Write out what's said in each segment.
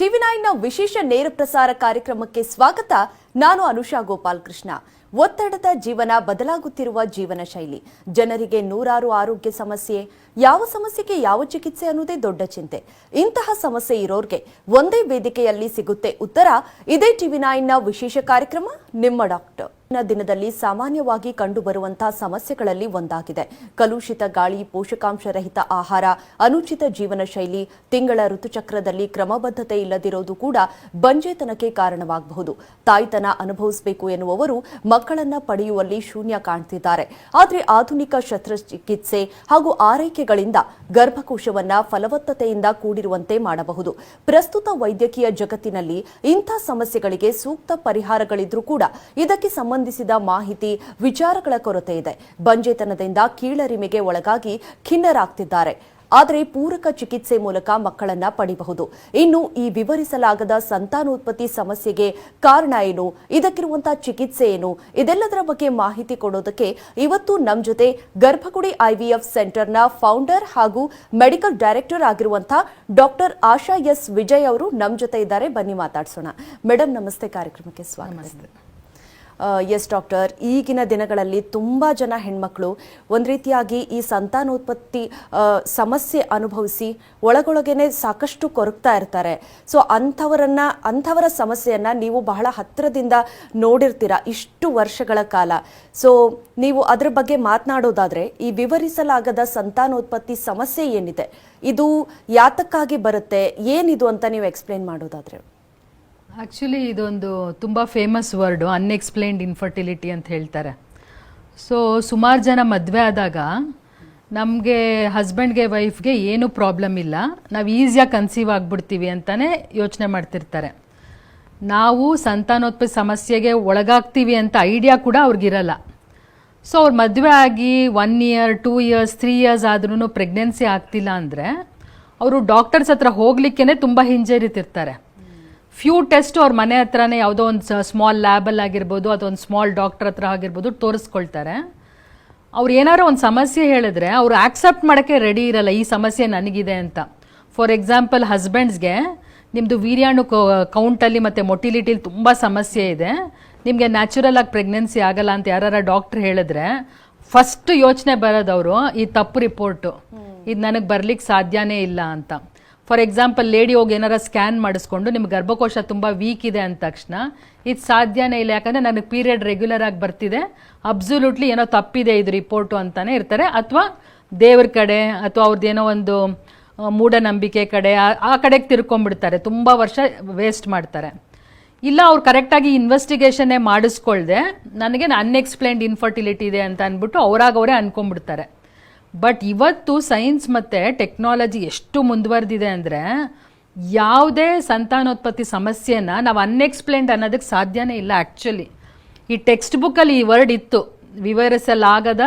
TV ನೈನ್ನ ವಿಶೇಷ ನೇರ ಪ್ರಸಾರ ಕಾರ್ಯಕ್ರಮಕ್ಕೆ ಸ್ವಾಗತ ನಾನು ಅನುಷಾ ಗೋಪಾಲ್ ಕೃಷ್ಣ ಒತ್ತಡದ ಜೀವನ ಬದಲಾಗುತ್ತಿರುವ ಜೀವನ ಶೈಲಿ. ಜನರಿಗೆ ನೂರಾರು ಆರೋಗ್ಯ ಸಮಸ್ಯೆ ಯಾವ ಸಮಸ್ಯೆಗೆ ಯಾವ ಚಿಕಿತ್ಸೆ ಅನ್ನೋದೇ ದೊಡ್ಡ ಚಿಂತೆ. ಇಂತಹ ಸಮಸ್ಯೆ ಇರೋರ್ಗೆ ಒಂದೇ ವೇದಿಕೆಯಲ್ಲಿ ಸಿಗುತ್ತೆ ಉತ್ತರ. ಇದೇ ಟಿವಿ ನೈನ್ನ ವಿಶೇಷ ಕಾರ್ಯಕ್ರಮ, ನಿಮ್ಮ ಡಾಕ್ಟರ್. ದಿನದಲ್ಲಿ ಸಾಮಾನ್ಯವಾಗಿ ಕಂಡುಬರುವಂತಹ ಸಮಸ್ಯೆಗಳಲ್ಲಿ ಒಂದಾಗಿದೆ. ಕಲುಷಿತ ಗಾಳಿ, ಪೋಷಕಾಂಶ ರಹಿತ ಆಹಾರ, ಅನುಚಿತ ಜೀವನ ಶೈಲಿ, ತಿಂಗಳ ಋತುಚಕ್ರದಲ್ಲಿ ಕ್ರಮಬದ್ಧತೆ ಇಲ್ಲದಿರೋದು ಕೂಡ ಬಂಜೆತನಕ್ಕೆ ಕಾರಣವಾಗಬಹುದು. ತಾಯ್ತನ ಅನುಭವಿಸಬೇಕು ಎನ್ನುವವರು ಮಕ್ಕಳನ್ನ ಪಡೆಯುವಲ್ಲಿ ಶೂನ್ಯ ಕಾಣ್ತಿದ್ದಾರೆ. ಆದರೆ ಆಧುನಿಕ ಶಸ್ತ್ರಚಿಕಿತ್ಸೆ ಹಾಗೂ ಆರೈಕೆಗಳಿಂದ ಗರ್ಭಕೋಶವನ್ನ ಫಲವತ್ತತೆಯಿಂದ ಕೂಡಿರುವಂತೆ ಮಾಡಬಹುದು. ಪ್ರಸ್ತುತ ವೈದ್ಯಕೀಯ ಜಗತ್ತಿನಲ್ಲಿ ಇಂಥ ಸಮಸ್ಯೆಗಳಿಗೆ ಸೂಕ್ತ ಪರಿಹಾರಗಳಿದ್ರೂ ಕೂಡ ಇದಕ್ಕೆ ಸಂಬಂಧಿಸಿದ ಮಾಹಿತಿ, ವಿಚಾರಗಳ ಕೊರತೆ ಇದೆ. ಬಂಜೆತನದಿಂದ ಕೀಳರಿಮೆಗೆ ಒಳಗಾಗಿ ಖಿನ್ನರಾಗ್ತಿದ್ದಾರೆ. ಆದರೆ ಪೂರಕ ಚಿಕಿತ್ಸೆ ಮೂಲಕ ಮಕ್ಕಳನ್ನ ಪಡೆಯಬಹುದು ಇನ್ನು ಈ ವಿವರಿಸಲಾಗದ ಸಂತಾನೋತ್ಪತ್ತಿ ಸಮಸ್ಯೆಗೆ ಕಾರಣ ಏನು? ಇದಕ್ಕಿರುವಂತಹ ಚಿಕಿತ್ಸೆ ಏನು? ಇದೆಲ್ಲದರ ಬಗ್ಗೆ ಮಾಹಿತಿ ಕೊಡೋದಕ್ಕೆ ಇವತ್ತು ನಮ್ಮ ಜೊತೆ ಗರ್ಭಗುಡಿ ಐವಿಎಫ್ ಸೆಂಟರ್ನ ಫೌಂಡರ್ ಹಾಗೂ ಮೆಡಿಕಲ್ ಡೈರೆಕ್ಟರ್ ಆಗಿರುವಂತಹ ಡಾಕ್ಟರ್ ಆಶಾ ಎಸ್ ವಿಜಯ್ ಅವರು ನಮ್ಮ ಜೊತೆ ಇದ್ದಾರೆ. ಬನ್ನಿ ಮಾತಾಡಿಸೋಣ. ಮೇಡಮ್ ನಮಸ್ತೆ. ಕಾರ್ಯಕ್ರಮಕ್ಕೆ ಸ್ವಾಗತ. ಎಸ್ ಡಾಕ್ಟರ್, ಈಗಿನ ದಿನಗಳಲ್ಲಿ ತುಂಬ ಜನ ಹೆಣ್ಮಕ್ಳು ಒಂದು ರೀತಿಯಾಗಿ ಈ ಸಂತಾನೋತ್ಪತ್ತಿ ಸಮಸ್ಯೆ ಅನುಭವಿಸಿ ಒಳಗೊಳಗೇನೆ ಸಾಕಷ್ಟು ಕೊರಗ್ತಾ ಇರ್ತಾರೆ. ಸೊ ಅಂಥವರನ್ನ, ಅಂಥವರ ಸಮಸ್ಯೆಯನ್ನ ನೀವು ಬಹಳ ಹತ್ತಿರದಿಂದ ನೋಡಿರ್ತೀರ ಇಷ್ಟು ವರ್ಷಗಳ ಕಾಲ. ಸೊ ನೀವು ಅದರ ಬಗ್ಗೆ ಮಾತನಾಡೋದಾದ್ರೆ ಈ ವಿವರಿಸಲಾಗದ ಸಂತಾನೋತ್ಪತ್ತಿ ಸಮಸ್ಯೆ ಏನಿದೆ? ಇದು ಯಾತಕ್ಕಾಗಿ ಬರುತ್ತೆ? ಏನಿದು ಅಂತ ನೀವು ಎಕ್ಸ್ಪ್ಲೇನ್ ಮಾಡೋದಾದ್ರೆ. ಆ್ಯಕ್ಚುಲಿ ಇದೊಂದು ತುಂಬ ಫೇಮಸ್ ವರ್ಡು ಅನ್ಎಕ್ಸ್ಪ್ಲೇನ್ಡ್ ಇನ್ಫರ್ಟಿಲಿಟಿ ಅಂತ ಹೇಳ್ತಾರೆ. ಸೊ ಸುಮಾರು ಜನ ಮದುವೆ ಆದಾಗ ನಮಗೆ ಹಸ್ಬೆಂಡ್ಗೆ ವೈಫ್ಗೆ ಏನೂ ಪ್ರಾಬ್ಲಮ್ ಇಲ್ಲ. ನಾವು ಈಸಿಯಾಗಿ ಕನ್ಸೀವ್ ಆಗಿಬಿಡ್ತೀವಿ ಅಂತಲೇ ಯೋಚನೆ ಮಾಡ್ತಿರ್ತಾರೆ. ನಾವು ಸಂತಾನೋತ್ಪತ್ತಿ ಸಮಸ್ಯೆಗೆ ಒಳಗಾಗ್ತೀವಿ ಅಂತ ಐಡಿಯಾ ಕೂಡ ಅವ್ರಿಗಿರಲ್ಲ. ಸೊ ಅವ್ರು ಮದುವೆ ಆಗಿ one year two years three years ಆದ್ರೂ ಪ್ರೆಗ್ನೆನ್ಸಿ ಆಗ್ತಿಲ್ಲ ಅಂದರೆ, ಅವರು ಡಾಕ್ಟರ್ಸ್ ಹತ್ರ ಹೋಗ್ಲಿಕ್ಕೇ ತುಂಬ ಹಿಂಜರಿತಿರ್ತಾರೆ. ಫ್ಯೂ ಟೆಸ್ಟ್ ಅವ್ರ ಮನೆ ಹತ್ರನೇ ಯಾವುದೋ ಒಂದು ಸ್ಮಾಲ್ ಲ್ಯಾಬಲ್ಲಿ ಆಗಿರ್ಬೋದು ಅಥವಾ ಒಂದು ಸ್ಮಾಲ್ ಡಾಕ್ಟರ್ ಹತ್ರ ಆಗಿರ್ಬೋದು ತೋರಿಸ್ಕೊಳ್ತಾರೆ. ಅವ್ರು ಏನಾರು ಒಂದು ಸಮಸ್ಯೆ ಹೇಳಿದ್ರೆ ಅವರು ಆಕ್ಸೆಪ್ಟ್ ಮಾಡೋಕ್ಕೆ ರೆಡಿ ಇರಲ್ಲ ಈ ಸಮಸ್ಯೆ ನನಗಿದೆ ಅಂತ. ಫಾರ್ ಎಕ್ಸಾಂಪಲ್ ಹಸ್ಬೆಂಡ್ಸ್ಗೆ ನಿಮ್ಮದು ವೀರ್ಯಾಣು ಕೌಂಟಲ್ಲಿ ಮತ್ತು ಮೊಟಿಲಿಟಿಲಿ ತುಂಬ ಸಮಸ್ಯೆ ಇದೆ. ನಿಮಗೆ ನ್ಯಾಚುರಲ್ ಆಗಿ ಪ್ರೆಗ್ನೆನ್ಸಿ ಆಗಲ್ಲ ಅಂತ ಯಾರು ಡಾಕ್ಟ್ರ್ ಹೇಳಿದ್ರೆ ಫಸ್ಟ್ ಯೋಚನೆ ಬರೋದವರು ಈ ತಪ್ಪು ರಿಪೋರ್ಟು ಇದು ನನಗೆ ಬರ್ಲಿಕ್ಕೆ ಸಾಧ್ಯನೇ ಇಲ್ಲ ಅಂತ. ಫಾರ್ ಎಕ್ಸಾಂಪಲ್ ಲೇಡಿ ಹೋಗಿ ಏನಾರ ಸ್ಕ್ಯಾನ್ ಮಾಡಿಸ್ಕೊಂಡು ನಿಮ್ಮ ಗರ್ಭಕೋಶ ತುಂಬ ವೀಕ್ ಇದೆ ಅಂದ ತಕ್ಷಣ ಇದು ಸಾಧ್ಯನೇ ಇಲ್ಲ. ಯಾಕಂದರೆ ನನಗೆ ಪೀರಿಯಡ್ ರೆಗ್ಯುಲರ್ ಆಗಿ ಬರ್ತಿದೆ. ಅಬ್ಸಲ್ಯೂಟ್ಲಿ ಏನೋ ತಪ್ಪಿದೆ ಇದು ರಿಪೋರ್ಟು ಅಂತಲೇ ಇರ್ತಾರೆ. ಅಥವಾ ದೇವ್ರ ಕಡೆ ಅಥವಾ ಅವ್ರದ್ದೇನೋ ಒಂದು ಆ, ಮೂಢನಂಬಿಕೆ ಕಡೆ ಆ- ಕಡೆಗೆ ತಿರ್ಕೊಂಡ್ಬಿಡ್ತಾರೆ. ತುಂಬ ವರ್ಷ ವೇಸ್ಟ್ ಮಾಡ್ತಾರೆ. ಇಲ್ಲ ಅವ್ರು ಕರೆಕ್ಟಾಗಿ ಇನ್ವೆಸ್ಟಿಗೇಷನ್ನೇ ಮಾಡಿಸ್ಕೊಳ್ದೆ. ನನಗೆ ಅನ್ಎಕ್ಸ್ಪ್ಲೈನ್ಡ್ ಇನ್ಫರ್ಟಿಲಿಟಿ ಇದೆ ಅಂತ ಅಂದ್ಬಿಟ್ಟು ಅವರಾಗವರೇ ಅನ್ಕೊಂಡ್ಬಿಡ್ತಾರೆ. ಬಟ್ ಇವತ್ತು ಸೈನ್ಸ್ ಮತ್ತು ಟೆಕ್ನಾಲಜಿ ಎಷ್ಟು ಮುಂದುವರೆದಿದೆ ಅಂದರೆ ಯಾವುದೇ ಸಂತಾನೋತ್ಪತ್ತಿ ಸಮಸ್ಯೆನ ನಾವು ಅನ್ಎಕ್ಸ್ಪ್ಲೇನ್ಡ್ ಅನ್ನೋದಕ್ಕೆ ಸಾಧ್ಯನೇ ಇಲ್ಲ ಆ್ಯಕ್ಚುಲಿ ಈ ಟೆಕ್ಸ್ಟ್ ಬುಕ್ಕಲ್ಲಿ ಈ ವರ್ಡ್ ಇತ್ತು, ವಿವರಿಸಲಾಗದ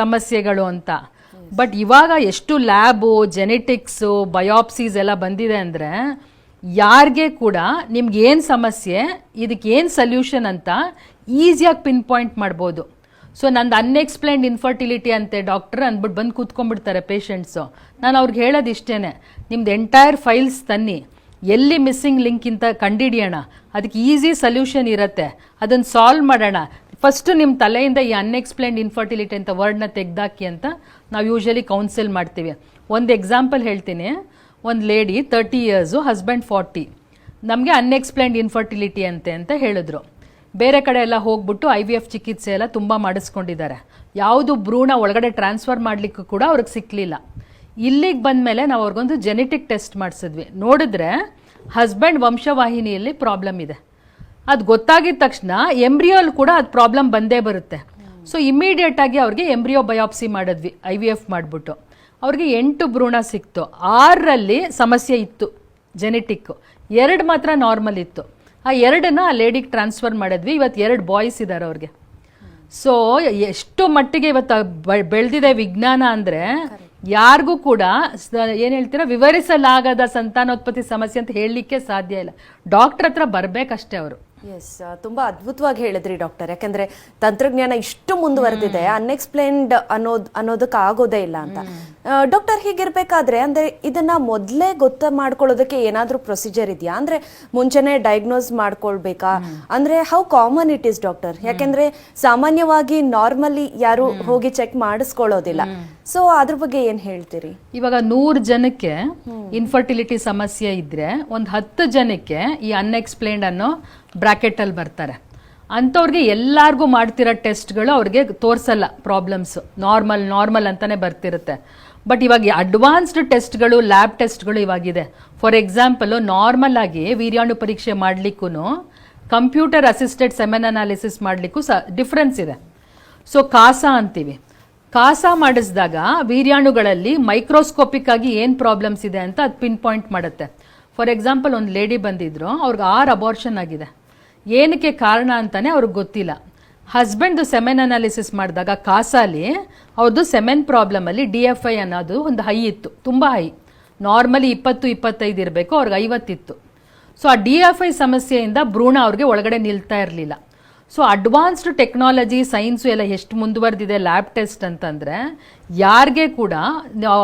ಸಮಸ್ಯೆಗಳು ಅಂತ. ಬಟ್ ಇವಾಗ ಎಷ್ಟು ಲ್ಯಾಬು ಜೆನೆಟಿಕ್ಸು ಬಯೋಪ್ಸೀಸ್ ಎಲ್ಲ ಬಂದಿದೆ ಅಂದರೆ ಯಾರಿಗೆ ಕೂಡ ನಿಮ್ಗೆ ಏನು ಸಮಸ್ಯೆ ಇದಕ್ಕೆ ಏನು ಸೊಲ್ಯೂಷನ್ ಅಂತ ಈಸಿಯಾಗಿ ಪಿನ್ ಪಾಯಿಂಟ್ ಮಾಡ್ಬೋದು. ಸೊ ನಂದು ಅನ್ಎಕ್ಸ್ಪ್ಲೈನ್ಡ್ ಇನ್ಫರ್ಟಿಲಿಟಿ ಅಂತೆ ಡಾಕ್ಟರ್ ಅಂದ್ಬಿಟ್ಟು ಬಂದು ಕೂತ್ಕೊಂಡ್ಬಿಡ್ತಾರೆ ಪೇಷಂಟ್ಸು ನಾನು ಅವ್ರಿಗೆ ಹೇಳೋದು ಇಷ್ಟೇ ನಿಮ್ದು ಎಂಟೈರ್ ಫೈಲ್ಸ್ ತನ್ನಿ. ಎಲ್ಲಿ ಮಿಸ್ಸಿಂಗ್ ಲಿಂಕ್ ಇಂತ ಕಂಡಿಡಿಯೋಣ? ಅದಕ್ಕೆ ಈಸಿ ಸೊಲ್ಯೂಷನ್ ಇರುತ್ತೆ. ಅದನ್ನು ಸಾಲ್ವ್ ಮಾಡೋಣ. ಫಸ್ಟು ನಿಮ್ಮ ತಲೆಯಿಂದ ಈ ಅನ್ಎಕ್ಸ್ಪ್ಲೈನ್ಡ್ ಇನ್ಫರ್ಟಿಲಿಟಿ ಅಂತ ವರ್ಡ್ನ ತೆಗ್ದಾಕಿ ಅಂತ ನಾವು ಯೂಶಲಿ ಕೌನ್ಸಿಲ್ ಮಾಡ್ತೀವಿ. ಒಂದು ಎಕ್ಸಾಂಪಲ್ ಹೇಳ್ತೀನಿ. ಒಂದು lady thirty years husband forty ನಮಗೆ ಅನ್ಎಕ್ಸ್ಪ್ಲೈನ್ಡ್ ಇನ್ಫರ್ಟಿಲಿಟಿ ಅಂತೆ ಅಂತ ಹೇಳಿದ್ರು. ಬೇರೆ ಕಡೆ ಎಲ್ಲ ಹೋಗ್ಬಿಟ್ಟು ಐ ವಿ ಎಫ್ ಚಿಕಿತ್ಸೆ ಎಲ್ಲ ತುಂಬ ಮಾಡಿಸ್ಕೊಂಡಿದ್ದಾರೆ. ಯಾವುದು ಭ್ರೂಣ ಒಳಗಡೆ ಟ್ರಾನ್ಸ್ಫರ್ ಮಾಡಲಿಕ್ಕೂ ಕೂಡ ಅವ್ರಿಗೆ ಸಿಕ್ಕಲಿಲ್ಲ ಇಲ್ಲಿಗೆ ಬಂದ ಮೇಲೆ ನಾವು ಅವ್ರಿಗೊಂದು ಜೆನೆಟಿಕ್ ಟೆಸ್ಟ್ ಮಾಡಿಸಿದ್ವಿ. ನೋಡಿದ್ರೆ ಹಸ್ಬೆಂಡ್ ವಂಶವಾಹಿನಿಯಲ್ಲಿ ಪ್ರಾಬ್ಲಮ್ ಇದೆ. ಅದು ಗೊತ್ತಾಗಿದ ತಕ್ಷಣ ಎಂಬ್ರಿಯೋಲ್ ಕೂಡ ಅದು ಪ್ರಾಬ್ಲಮ್ ಬಂದೇ ಬರುತ್ತೆ. ಸೊ ಇಮ್ಮಿಡಿಯೇಟ್ ಆಗಿ ಅವ್ರಿಗೆ ಎಂಬ್ರಿಯೋ ಬಯಾಪ್ಸಿ ಮಾಡಿದ್ವಿ ಐ ವಿ ಎಫ್ ಮಾಡಿಬಿಟ್ಟು. ಅವ್ರಿಗೆ ಎಂಟು ಭ್ರೂಣ ಸಿಕ್ತು. ಆರರಲ್ಲಿ ಸಮಸ್ಯೆ ಇತ್ತು ಜೆನೆಟಿಕ್ ಎರಡು ಮಾತ್ರ ನಾರ್ಮಲ್ ಇತ್ತು. ಆ ಎರಡನ್ನ ಆ ಲೇಡಿಗೆ ಟ್ರಾನ್ಸ್ಫರ್ ಮಾಡಿದ್ವಿ. ಇವತ್ತು ಎರಡು ಬಾಯ್ಸ್ ಇದ್ದಾರೆ ಅವ್ರಿಗೆ. ಸೊ ಎಷ್ಟು ಮಟ್ಟಿಗೆ ಇವತ್ತು ಬೆಳೆದಿದೆ ವಿಜ್ಞಾನ ಅಂದರೆ ಯಾರಿಗೂ ಕೂಡ ಏನು ಹೇಳ್ತೀರಾ ವಿವರಿಸಲಾಗದ ಸಂತಾನೋತ್ಪತ್ತಿ ಸಮಸ್ಯೆ ಅಂತ ಹೇಳಲಿಕ್ಕೆ ಸಾಧ್ಯ ಇಲ್ಲ. ಡಾಕ್ಟರ್ ಹತ್ರ ಬರಬೇಕಷ್ಟೇ ಅವರು. ಎಸ್ ತುಂಬಾ ಅದ್ಭುತವಾಗಿ ಹೇಳಿದ್ರಿ ಡಾಕ್ಟರ್ ಯಾಕಂದ್ರೆ ತಂತ್ರಜ್ಞಾನ ಇಷ್ಟು ಮುಂದುವರೆದಿದೆ ಅನ್ಎಕ್ಸ್ಪ್ಲೇನ್ಡ್ ಅನ್ನೋದ್ ಅನ್ನೋದಕ್ಕೆ ಆಗೋದೇ ಇಲ್ಲ ಅಂತ. ಡಾಕ್ಟರ್ ಹೀಗಿರ್ಬೇಕಾದ್ರೆ ಅಂದ್ರೆ ಇದನ್ನ ಮೊದಲೇ ಗೊತ್ತ ಮಾಡ್ಕೊಳ್ಳೋದಕ್ಕೆ ಏನಾದ್ರೂ ಪ್ರೊಸೀಜರ್ ಇದೆಯಾ? ಅಂದ್ರೆ ಮುಂಚೆನೆ ಡಯಾಗ್ನೋಸ್ ಮಾಡ್ಕೊಳ್ಬೇಕಾ? ಅಂದ್ರೆ how common it is doctor ಯಾಕೆಂದ್ರೆ ಸಾಮಾನ್ಯವಾಗಿ ನಾರ್ಮಲಿ ಯಾರು ಹೋಗಿ ಚೆಕ್ ಮಾಡಿಸ್ಕೊಳ್ಳೋದಿಲ್ಲ. ಸೊ ಅದ್ರ ಬಗ್ಗೆ ಏನ್ ಹೇಳ್ತೀರಿ? ಇವಾಗ ನೂರ್ ಜನಕ್ಕೆ ಇನ್ಫರ್ಟಿಲಿಟಿ ಸಮಸ್ಯೆ ಇದ್ರೆ ಒಂದ್ ಹತ್ತು ಜನಕ್ಕೆ ಈ ಅನ್ಎಕ್ಸ್ಪ್ಲೇನ್ಡ್ ಅನ್ನೋ ಬ್ರಾಕೆಟ್ ಅಲ್ಲಿ ಬರ್ತಾರೆ. ಅಂಥವ್ರಿಗೆ ಎಲ್ಲಾರ್ಗೂ ಮಾಡ್ತಿರೋ ಟೆಸ್ಟ್ಗಳು ಅವ್ರಿಗೆ ತೋರಿಸಲ್ಲ ಪ್ರಾಬ್ಲಮ್ಸ್ ನಾರ್ಮಲ್ ನಾರ್ಮಲ್ ಅಂತಾನೆ ಬರ್ತಿರುತ್ತೆ. ಬಟ್ ಇವಾಗ ಅಡ್ವಾನ್ಸ್ಡ್ ಟೆಸ್ಟ್ಗಳು ಲ್ಯಾಬ್ ಟೆಸ್ಟ್ಗಳು ಇವಾಗಿದೆ. ಫಾರ್ ಎಕ್ಸಾಂಪಲ್ ನಾರ್ಮಲ್ ಆಗಿ ವೀರ್ಯಾಣು ಪರೀಕ್ಷೆ ಮಾಡಲಿಕ್ಕೂ ಕಂಪ್ಯೂಟರ್ ಅಸಿಸ್ಟೆಡ್ ಸೆಮೆನ್ ಅನಾಲಿಸಿಸ್ ಮಾಡಲಿಕ್ಕೂ ಸ ಡಿಫ್ರೆನ್ಸ್ ಇದೆ. ಸೊ ಕಾಸ ಅಂತೀವಿ. ಕಾಸ ಮಾಡಿಸಿದಾಗ ವೀರ್ಯಾಣುಗಳಲ್ಲಿ ಮೈಕ್ರೋಸ್ಕೋಪಿಕ್ ಆಗಿ ಏನು ಪ್ರಾಬ್ಲಮ್ಸ್ ಇದೆ ಅಂತ ಅದು ಪಿನ್ ಪಾಯಿಂಟ್ ಮಾಡುತ್ತೆ. ಫಾರ್ ಎಕ್ಸಾಂಪಲ್ ಒಂದು ಲೇಡಿ ಬಂದಿದ್ರು, ಅವ್ರಿಗೆ ಆರು ಅಬಾರ್ಷನ್ ಆಗಿದೆ. ಏನಕ್ಕೆ ಕಾರಣ ಅಂತಲೇ ಅವ್ರಿಗೆ ಗೊತ್ತಿಲ್ಲ. ಹಸ್ಬೆಂಡ್ದು ಸೆಮೆನ್ ಅನಾಲಿಸಿಸ್ ಮಾಡಿದಾಗ ಕಾಸಾಲಿ ಅವ್ರದ್ದು ಸೆಮೆನ್ ಪ್ರಾಬ್ಲಮಲ್ಲಿ ಡಿ ಎಫ್ ಐ ಅನ್ನೋದು ಒಂದು ಹೈ ಇತ್ತು, ತುಂಬ ಹೈ. ನಾರ್ಮಲಿ ಇಪ್ಪತ್ತು, ಇಪ್ಪತ್ತೈದು ಇರಬೇಕು, ಅವ್ರಿಗೆ ಐವತ್ತಿತ್ತು ಸೊ ಆ ಡಿ ಎಫ್ ಐ ಸಮಸ್ಯೆಯಿಂದ ಭ್ರೂಣ ಅವ್ರಿಗೆ ಒಳಗಡೆ ನಿಲ್ತಾ ಇರಲಿಲ್ಲ. ಸೊ ಅಡ್ವಾನ್ಸ್ಡ್ ಟೆಕ್ನಾಲಜಿ ಸೈನ್ಸು ಎಲ್ಲ ಎಷ್ಟು ಮುಂದುವರೆದಿದೆ ಲ್ಯಾಬ್ ಟೆಸ್ಟ್ ಅಂತಂದರೆ, ಯಾರಿಗೆ ಕೂಡ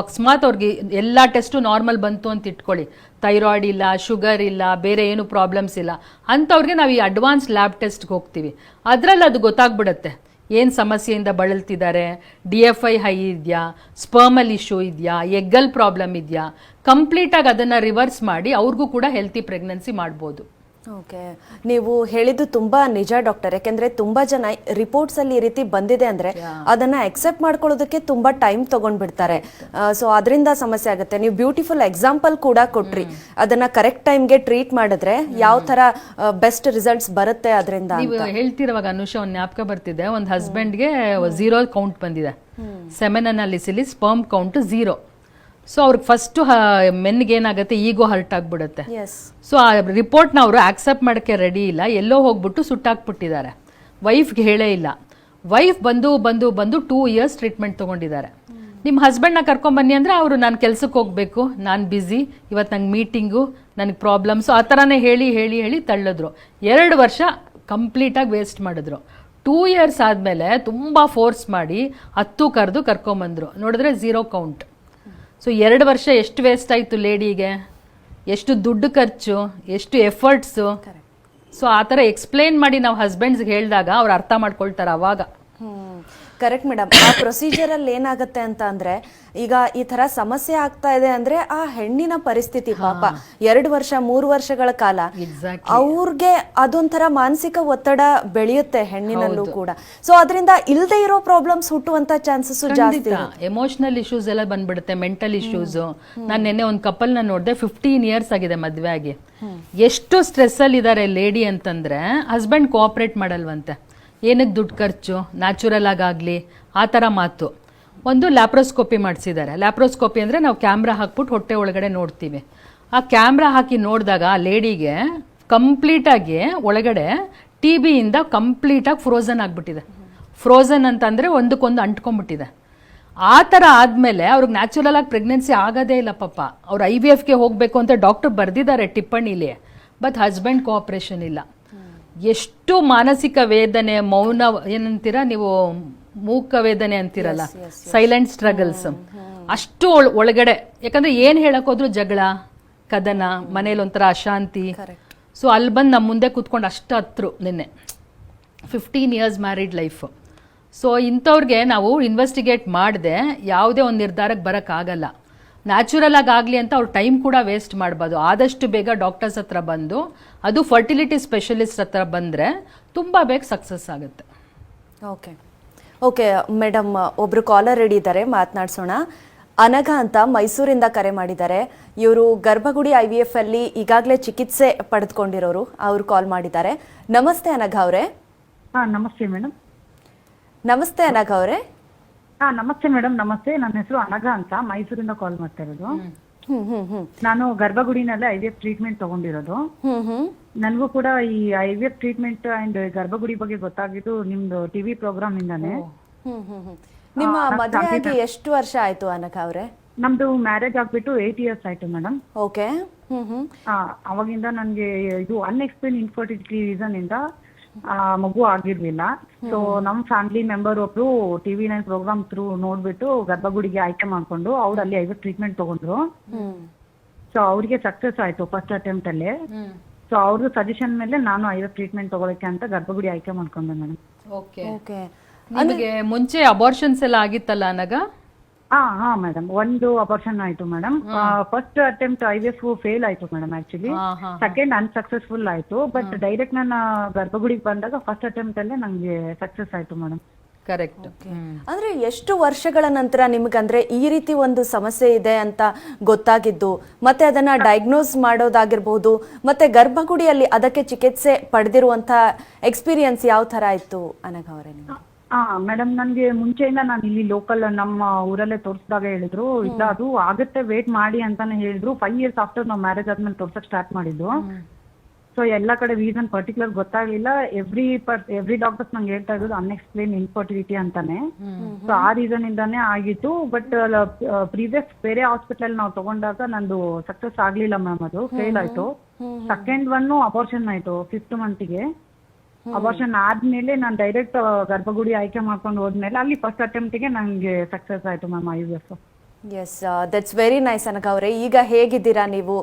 ಅಕಸ್ಮಾತ್ ಅವ್ರಿಗೆ ಎಲ್ಲ ಟೆಸ್ಟು ನಾರ್ಮಲ್ ಬಂತು ಅಂತ ಇಟ್ಕೊಳ್ಳಿ. ಥೈರಾಯ್ಡ್ ಇಲ್ಲ ಶುಗರ್ ಇಲ್ಲ, ಬೇರೆ ಏನು ಪ್ರಾಬ್ಲಮ್ಸ್ ಇಲ್ಲ. ಅಂಥವ್ರಿಗೆ ನಾವು ಈ ಅಡ್ವಾನ್ಸ್ ಲ್ಯಾಬ್ ಟೆಸ್ಟ್ಗೆ ಹೋಗ್ತೀವಿ. ಅದರಲ್ಲಿ ಅದು ಗೊತ್ತಾಗ್ಬಿಡುತ್ತೆ. ಏನು ಸಮಸ್ಯೆಯಿಂದ ಬಳಲ್ತಿದ್ದಾರೆ? ಡಿ ಎಫ್ ಐ ಹೈ ಇದೆಯಾ? ಸ್ಪರ್ಮಲ್ ಇಶ್ಯೂ ಇದೆಯಾ? ಎಗ್ಗಲ್ ಪ್ರಾಬ್ಲಮ್ ಇದೆಯಾ? ಕಂಪ್ಲೀಟಾಗಿ ಅದನ್ನು ರಿವರ್ಸ್ ಮಾಡಿ ಅವ್ರಿಗೂ ಕೂಡ ಹೆಲ್ತಿ ಪ್ರೆಗ್ನೆನ್ಸಿ ಮಾಡ್ಬೋದು. ಓಕೆ. ನೀವು ಹೇಳಿದ್ದು ತುಂಬಾ ನಿಜ ಡಾಕ್ಟರ್. ಯಾಕೆಂದ್ರೆ ತುಂಬಾ ಜನ ರಿಪೋರ್ಟ್ಸ್ ಅಲ್ಲಿ ಈ ರೀತಿ ಬಂದಿದೆ ಅಂದ್ರೆ ಅದನ್ನ ಅಕ್ಸೆಪ್ಟ್ ಮಾಡ್ಕೊಳ್ಳೋದಕ್ಕೆ ತುಂಬಾ ಟೈಮ್ ತಗೊಂಡ್ಬಿಡ್ತಾರೆ. ಸೊ ಅದರಿಂದ ಸಮಸ್ಯೆ ಆಗುತ್ತೆ. ನೀವು ಬ್ಯೂಟಿಫುಲ್ ಎಕ್ಸಾಂಪಲ್ ಕೂಡ ಕೊಟ್ರಿ. ಅದನ್ನ ಕರೆಕ್ಟ್ ಟೈಮ್ಗೆ ಟ್ರೀಟ್ ಮಾಡಿದ್ರೆ ಯಾವ ತರ ಬೆಸ್ಟ್ ರಿಸಲ್ಟ್ಸ್ ಬರುತ್ತೆ ಅದರಿಂದ ನೀವು ಹೇಳ್ತಿರುವಾಗ ಅನುಷ ಒಂದು ಜ್ಞಾಪಕ ಬರ್ತಿದೆ. ಒಂದು ಹಸ್ಬೆಂಡ್ಗೆ ಝೀರೋ ಕೌಂಟ್ ಬಂದಿದೆ. ಸೆಮೆನ್ ಅನಾಲಿಸಿಲಿ ಸ್ಪರ್ಮ್ ಕೌಂಟ್ ಝೀರೋ ಸೊ ಅವ್ರಿಗೆ ಫಸ್ಟ್ ಮೆನ್ಗೆ ಏನಾಗುತ್ತೆ ಈಗೋ ಹರ್ಟ್ ಆಗ್ಬಿಡುತ್ತೆ. ಸೊ ಆ ರಿಪೋರ್ಟ್ನ ಅವರು ಆಕ್ಸೆಪ್ಟ್ ಮಾಡೋಕ್ಕೆ ರೆಡಿ ಇಲ್ಲ. ಎಲ್ಲೋ ಹೋಗ್ಬಿಟ್ಟು ಸುಟ್ಟಾಕ್ಬಿಟ್ಟಿದ್ದಾರೆ. ವೈಫ್ಗೆ ಹೇಳೇ ಇಲ್ಲ. ವೈಫ್ ಬಂದು ಬಂದು ಬಂದು ಟೂ ಇಯರ್ಸ್ ಟ್ರೀಟ್ಮೆಂಟ್ ತಗೊಂಡಿದ್ದಾರೆ. ನಿಮ್ಮ ಹಸ್ಬೆಂಡ್ನ ಕರ್ಕೊಂಬನ್ನಿ ಅಂದರೆ ಅವರು ನಾನು ಕೆಲ್ಸಕ್ಕೆ ಹೋಗಬೇಕು. ನಾನು ಬ್ಯುಸಿ ಇವತ್ತು ನಂಗೆ ಮೀಟಿಂಗು ನನಗೆ ಪ್ರಾಬ್ಲಮ್ಸು ಆ ಥರನೇ ಹೇಳಿ ಹೇಳಿ ಹೇಳಿ ತಳ್ಳಿದ್ರು. ಎರಡು ವರ್ಷ ಕಂಪ್ಲೀಟಾಗಿ ವೇಸ್ಟ್ ಮಾಡಿದ್ರು. ಟೂ ಇಯರ್ಸ್ ಆದಮೇಲೆ ತುಂಬ ಫೋರ್ಸ್ ಮಾಡಿ ಹತ್ತು ಕರೆದು ಕರ್ಕೊಂಬಂದರು. ನೋಡಿದ್ರೆ ಝೀರೋ ಕೌಂಟ್ ಸೊ ಎರಡು ವರ್ಷ ಎಷ್ಟು ವೇಸ್ಟ್ ಆಯಿತು ಲೇಡಿಗೆ ಎಷ್ಟು ದುಡ್ಡು ಖರ್ಚು? ಎಷ್ಟು ಎಫರ್ಟ್ಸು ಸೊ ಆ ಥರ ಎಕ್ಸ್ಪ್ಲೇನ್ ಮಾಡಿ ನಾವು ಹಸ್ಬೆಂಡ್ಸ್ಗೆ ಹೇಳಿದಾಗ ಅವ್ರು ಅರ್ಥ ಮಾಡ್ಕೊಳ್ತಾರೆ ಅವಾಗ. ಕರೆಕ್ಟ್ ಮೇಡಮ್ ಆ ಪ್ರೊಸೀಜರ್ ಅಲ್ಲಿ ಏನಾಗುತ್ತೆ ಅಂತ ಅಂದ್ರೆ ಈಗ ಈ ತರ ಸಮಸ್ಯೆ ಆಗ್ತಾ ಇದೆ ಅಂದ್ರೆ ಆ ಹೆಣ್ಣಿನ ಪರಿಸ್ಥಿತಿ ಪಾಪ. ಎರಡು ವರ್ಷ ಮೂರು ವರ್ಷಗಳ ಕಾಲ. ಅವ್ರಿಗೆ ಅದೊಂಥರ ಮಾನಸಿಕ ಒತ್ತಡ ಬೆಳೆಯುತ್ತೆ ಹೆಣ್ಣಿನಲ್ಲೂ ಕೂಡ. ಸೊ ಅದರಿಂದ ಇಲ್ಲದೆ ಇರೋ ಪ್ರಾಬ್ಲಮ್ಸ್ ಹುಟ್ಟುವಂತ ಚಾನ್ಸಸ್ ಜಾಸ್ತಿ ಎಮೋಷನಲ್ ಇಶ್ಯೂಸ್ ಎಲ್ಲ ಬಂದ್ಬಿಡುತ್ತೆ ಮೆಂಟಲ್ ಇಶ್ಯೂಸ್ ನಾನು ನಿನ್ನೆ ಒಂದು ನ ನೋಡಿದೆ ಫಿಫ್ಟೀನ್ ಇಯರ್ಸ್ ಆಗಿದೆ ಮದುವೆ ಆಗಿ. ಎಷ್ಟು ಸ್ಟ್ರೆಸ್ ಅಲ್ಲಿ ಇದಾರೆ ಲೇಡಿ ಅಂತಂದ್ರೆ ಹಸ್ಬೆಂಡ್ ಕೋಆಪರೇಟ್ ಮಾಡಲ್ವಂತೆ. ಏನಕ್ಕೆ ದುಡ್ಡು ಖರ್ಚು ನ್ಯಾಚುರಲ್ ಆಗಾಗಲಿ, ಆ ಥರ ಮಾತು. ಒಂದು ಲ್ಯಾಪ್ರೋಸ್ಕೋಪಿ ಮಾಡಿಸಿದ್ದಾರೆ. ಲ್ಯಾಪ್ರೋಸ್ಕೋಪಿ ಅಂದರೆ ನಾವು ಕ್ಯಾಮ್ರಾ ಹಾಕ್ಬಿಟ್ಟು ಹೊಟ್ಟೆ ಒಳಗಡೆ ನೋಡ್ತೀವಿ. ಆ ಕ್ಯಾಮ್ರಾ ಹಾಕಿ ನೋಡಿದಾಗ ಆ ಲೇಡಿಗೆ ಕಂಪ್ಲೀಟಾಗಿ ಒಳಗಡೆ ಟಿ ಬಿಯಿಂದ ಕಂಪ್ಲೀಟಾಗಿ ಫ್ರೋಝನ್ ಆಗಿಬಿಟ್ಟಿದೆ. ಫ್ರೋಝನ್ ಅಂತಂದರೆ ಒಂದಕ್ಕೊಂದು ಅಂಟ್ಕೊಂಡ್ಬಿಟ್ಟಿದೆ. ಆ ಥರ ಆದಮೇಲೆ ಅವ್ರಿಗೆ ನ್ಯಾಚುರಲ್ ಆಗಿ ಪ್ರೆಗ್ನೆನ್ಸಿ ಆಗೋದೇ ಇಲ್ಲ ಪಾಪ. ಅವ್ರು ಐ ವಿ ಎಫ್ಗೆ ಹೋಗಬೇಕು ಅಂತ ಡಾಕ್ಟರ್ ಬರೆದಿದ್ದಾರೆ ಟಿಪ್ಪಣಿಲಿ. ಬಟ್ ಹಸ್ಬೆಂಡ್ ಕೋಆಪ್ರೇಷನ್ ಇಲ್ಲ. ಎಷ್ಟು ಮಾನಸಿಕ ವೇದನೆ ಮೌನ ಏನಂತೀರಾ ನೀವು? ಮೂಕ ವೇದನೆ ಅಂತೀರಲ್ಲ? ಸೈಲೆಂಟ್ ಸ್ಟ್ರಗಲ್ಸ್ ಅಷ್ಟು ಒಳ- ಒಳಗಡೆ. ಯಾಕಂದ್ರೆ ಏನ್ ಹೇಳಕ್ ಹೋದ್ರು ಜಗಳ ಕದನ ಮನೇಲಿ ಒಂಥರ ಅಶಾಂತಿ. ಸೊ ಅಲ್ಲಿ ಬಂದು ನಮ್ಮ ಮುಂದೆ ಕುತ್ಕೊಂಡು ಅಷ್ಟು ಹತ್ರು ನಿನ್ನೆ. Fifteen years married life so ಇಂಥವ್ರಿಗೆ ನಾವು ಇನ್ವೆಸ್ಟಿಗೇಟ್ ಮಾಡದೆ ಯಾವುದೇ ಒಂದು ನಿರ್ಧಾರಕ್ಕೆ ಬರೋಕ್ಕಾಗಲ್ಲ ನ್ಯಾಚುರಲ್ ಆಗಿ ಆಗಲಿ ಅಂತ ಅವ್ರು ಟೈಮ್ ಕೂಡ ವೇಸ್ಟ್ ಮಾಡ್ಬೋದು. ಆದಷ್ಟು ಬೇಗ ಡಾಕ್ಟರ್ಸ್ ಹತ್ರ ಬಂದು ಅದು ಫರ್ಟಿಲಿಟಿ ಸ್ಪೆಷಲಿಸ್ಟ್ ಹತ್ರ ಬಂದರೆ ತುಂಬ ಬೇಗ ಸಕ್ಸಸ್ ಆಗುತ್ತೆ. ಓಕೆ. ಓಕೆ ಮೇಡಮ್ ಒಬ್ಬರು ಕಾಲರ್ ರೆಡಿ ಇದ್ದಾರೆ ಮಾತನಾಡ್ಸೋಣ. ಅನಘ ಅಂತ ಮೈಸೂರಿಂದ ಕರೆ ಮಾಡಿದ್ದಾರೆ. ಇವರು ಗರ್ಭಗುಡಿ ಐ ವಿ ಎಫ್ ಅಲ್ಲಿ ಈಗಾಗಲೇ ಚಿಕಿತ್ಸೆ ಪಡೆದುಕೊಂಡಿರೋರು ಅವರು ಕಾಲ್ ಮಾಡಿದ್ದಾರೆ. ನಮಸ್ತೆ ಅನಘ ಅವರೇ. ಹಾ ನಮಸ್ತೆ ಮೇಡಮ್. ನಮಸ್ತೆ ಅನಘ ಅವರೇ. ಹಾ ನಮಸ್ತೆ ಮೇಡಮ್ ನಮಸ್ತೆ. ನನ್ನ ಹೆಸರು ಅನಗ ಅಂತ. ಮೈಸೂರಿಂದ ಕಾಲ್ ಮಾಡ್ತಾ ಇರೋದು. ಹ್ಮ್. ಹ್ಮ್ ಹ್ಮ್ ನಾನು ಗರ್ಭಗುಡಿನಲ್ಲೇ ಐ ವಿ ಎಫ್ ಟ್ರೀಟ್ಮೆಂಟ್ ತಗೊಂಡಿರೋದು. ಹ್ಮ್ ಹ್ಮ್. ನನಗೂ ಕೂಡ ಈ I V F treatment and Garbhagudi ಬಗ್ಗೆ ಗೊತ್ತಾಗಿದ್ದು ನಿಮ್ದು ಟಿವಿ ಪ್ರೋಗ್ರಾಮ್ ಇಂದಾನೆ. ಹ್ಮ್ ಹ್ಮ್ ಹ್ಮ್. ನಿಮ್ಮ ಮದುವೆ ಆಗಿ ಎಷ್ಟು ವರ್ಷ ಆಯ್ತು ಅನಕ ಅವ್ರೆ? ನಮ್ದು ಮ್ಯಾರೇಜ್ ಆಗ್ಬಿಟ್ಟು ಏಟ್ ಇಯರ್ಸ್ ಆಯ್ತು ಮೇಡಮ್ ಓಕೆ. ಹ್ಮ್ ಹ್ಮ್. ಅವಾಗಿಂದ ನನ್ಗೆ ಇದು ಅನ್ಎಕ್ಸ್ಪ್ಲೇನ್ ಇನ್ಫರ್ಟಿಲಿಟಿ ರೀಸನ್ ಇಂದ ಮಗು ಆಗಿರ್ಲಿಲ್ಲ. ಸೊ ನಮ್ ಫ್ಯಾಮಿಲಿ ಮೆಂಬರ್ ಒಬ್ರು ಟಿವಿ ನೈನ್ ಪ್ರೋಗ್ರಾಮ್ ಥ್ರೂ ನೋಡ್ಬಿಟ್ಟು ಗರ್ಭಗುಡಿಗೆ ಆಯ್ಕೆ ಮಾಡ್ಕೊಂಡು ಅವ್ರು ಅಲ್ಲಿ ಐವತ್ತು ಟ್ರೀಟ್ಮೆಂಟ್ ತಗೊಂಡ್ರು. ಸೊ ಅವ್ರಿಗೆ ಸಕ್ಸಸ್ ಆಯ್ತು ಫಸ್ಟ್ ಅಟೆಂಪ್ಟ್ ಅಲ್ಲಿ. ಸೊ ಅವ್ರದ್ದು ಸಜೆಷನ್ ಮೇಲೆ ನಾನು ಐವತ್ತು ಟ್ರೀಟ್ಮೆಂಟ್ ತಗೊಳಕ್ಕೆ ಅಂತ ಗರ್ಭಗುಡಿ ಆಯ್ಕೆ ಮಾಡ್ಕೊಂಡೆ ಮೇಡಮ್ ಓಕೆ ಓಕೆ ನಿಮಗೆ ಮುಂಚೆ ಅಬಾರ್ಷನ್ಸ್ ಎಲ್ಲ ಆಗಿತ್ತಲ್ಲ ಅನಗ ಹಾ ಹಾ ಮೇಡಮ್ ಒಂದು ಅಬಾರ್ಷನ್ ಆಯ್ತು madam first attempt I V F fail ಆಯ್ತು ಮೇಡಮ್ ಆಕ್ಚುಲಿ ಸೆಕೆಂಡ್ ಅನ್ಸಕ್ಸಸ್ಫುಲ್ ಆಯ್ತು. ಬಟ್ ಡೈರೆಕ್ಟ್ ನನ್ನ ಗರ್ಭಗುಡಿಗೆ ಬಂದಾಗ ಫಸ್ಟ್ ಅಟೆಂಪ್ಟ್ ಅಲ್ಲೇ ನಂಗೆ ಸಕ್ಸಸ್ ಆಯ್ತು ಮೇಡಮ್ ಕರೆಕ್ಟ್ ಅಂದ್ರೆ ಎಷ್ಟು ವರ್ಷಗಳ ನಂತರ ನಿಮ್ಗಂದ್ರೆ ಈ ರೀತಿ ಒಂದು ಸಮಸ್ಯೆ ಇದೆ ಅಂತ ಗೊತ್ತಾಗಿದ್ದು ಮತ್ತೆ ಅದನ್ನ ಡಯಾಗ್ನೋಸ್ ಮಾಡೋದಾಗಿರ್ಬಹುದು ಮತ್ತೆ ಗರ್ಭಗುಡಿಯಲ್ಲಿ ಅದಕ್ಕೆ ಚಿಕಿತ್ಸೆ ಪಡೆದಿರುವಂತ ಎಕ್ಸ್ಪೀರಿಯನ್ಸ್ ಯಾವ ತರ ಇತ್ತು ಅನಘ ಅವರೇ ನಿಮ್ಗೆ? ಹಾ ಮೇಡಮ್ ನನ್ಗೆ ಮುಂಚೆಯಿಂದ ನಾನು ಇಲ್ಲಿ ಲೋಕಲ್ ನಮ್ಮ ಊರಲ್ಲೇ ತೋರಿಸಿದಾಗ ಹೇಳಿದ್ರು. ಇಲ್ಲ ಅದು ಆಗುತ್ತೆ ವೇಟ್ ಮಾಡಿ ಅಂತಾನೆ ಹೇಳಿದ್ರು. ಫೈವ್ ಇಯರ್ಸ್ ಆಫ್ಟರ್ ನಾವು ಮ್ಯಾರೇಜ್ ಆದ್ಮೇಲೆ ತೋರ್ಸಕ್ಕೆ ಸ್ಟಾರ್ಟ್ ಮಾಡಿದ್ದು. ಸೊ ಎಲ್ಲ ಕಡೆ ರೀಸನ್ ಪರ್ಟಿಕ್ಯುಲರ್ ಗೊತ್ತಾಗ್ಲಿಲ್ಲ. ಎವ್ರಿ ಪರ್ ಎವ್ರಿ ಡಾಕ್ಟರ್ಸ್ ನಂಗೆ ಹೇಳ್ತಾ ಇರೋದು ಅನ್ಎಕ್ಸ್ಪ್ಲೇನ್ ಇನ್ಫರ್ಟಿಲಿಟಿ ಅಂತಾನೆ. ಸೊ ಆ ರೀಸನ್ ಇಂದಾನೇ ಆಗಿತ್ತು. ಬಟ್ ಪ್ರೀವಿಯಸ್ ಬೇರೆ ಹಾಸ್ಪಿಟಲ್ ನಾವು ತಗೊಂಡಾಗ ನಂದು ಸಕ್ಸಸ್ ಆಗ್ಲಿಲ್ಲ ಮ್ಯಾಮ್ ಅದು. ಫೇಲ್ ಆಯ್ತು. ಸೆಕೆಂಡ್ ಒನ್ ಅಬಾರ್ಷನ್ ಆಯ್ತು ಫಿಫ್ತ್ ಮಂತ್ಗೆ ಅಬಾರ್ಷನ್ ಆದ್ಮೇಲೆ ನಾನು ಡೈರೆಕ್ಟ್ ಗರ್ಭಗುಡಿ ಆಯ್ಕೆ ಮಾಡ್ಕೊಂಡು ಹೋದ್ಮೇಲೆ ಅಲ್ಲಿ ಫಸ್ಟ್ ಅಟೆಂಪ್ಟಿಗೆ ನಂಗೆ ಸಕ್ಸಸ್ ಆಯ್ತು ma'am I F S that's very nice Anagha ಅವರೇ ಈಗ ಹೇಗಿದ್ದೀರಾ ನೀವು?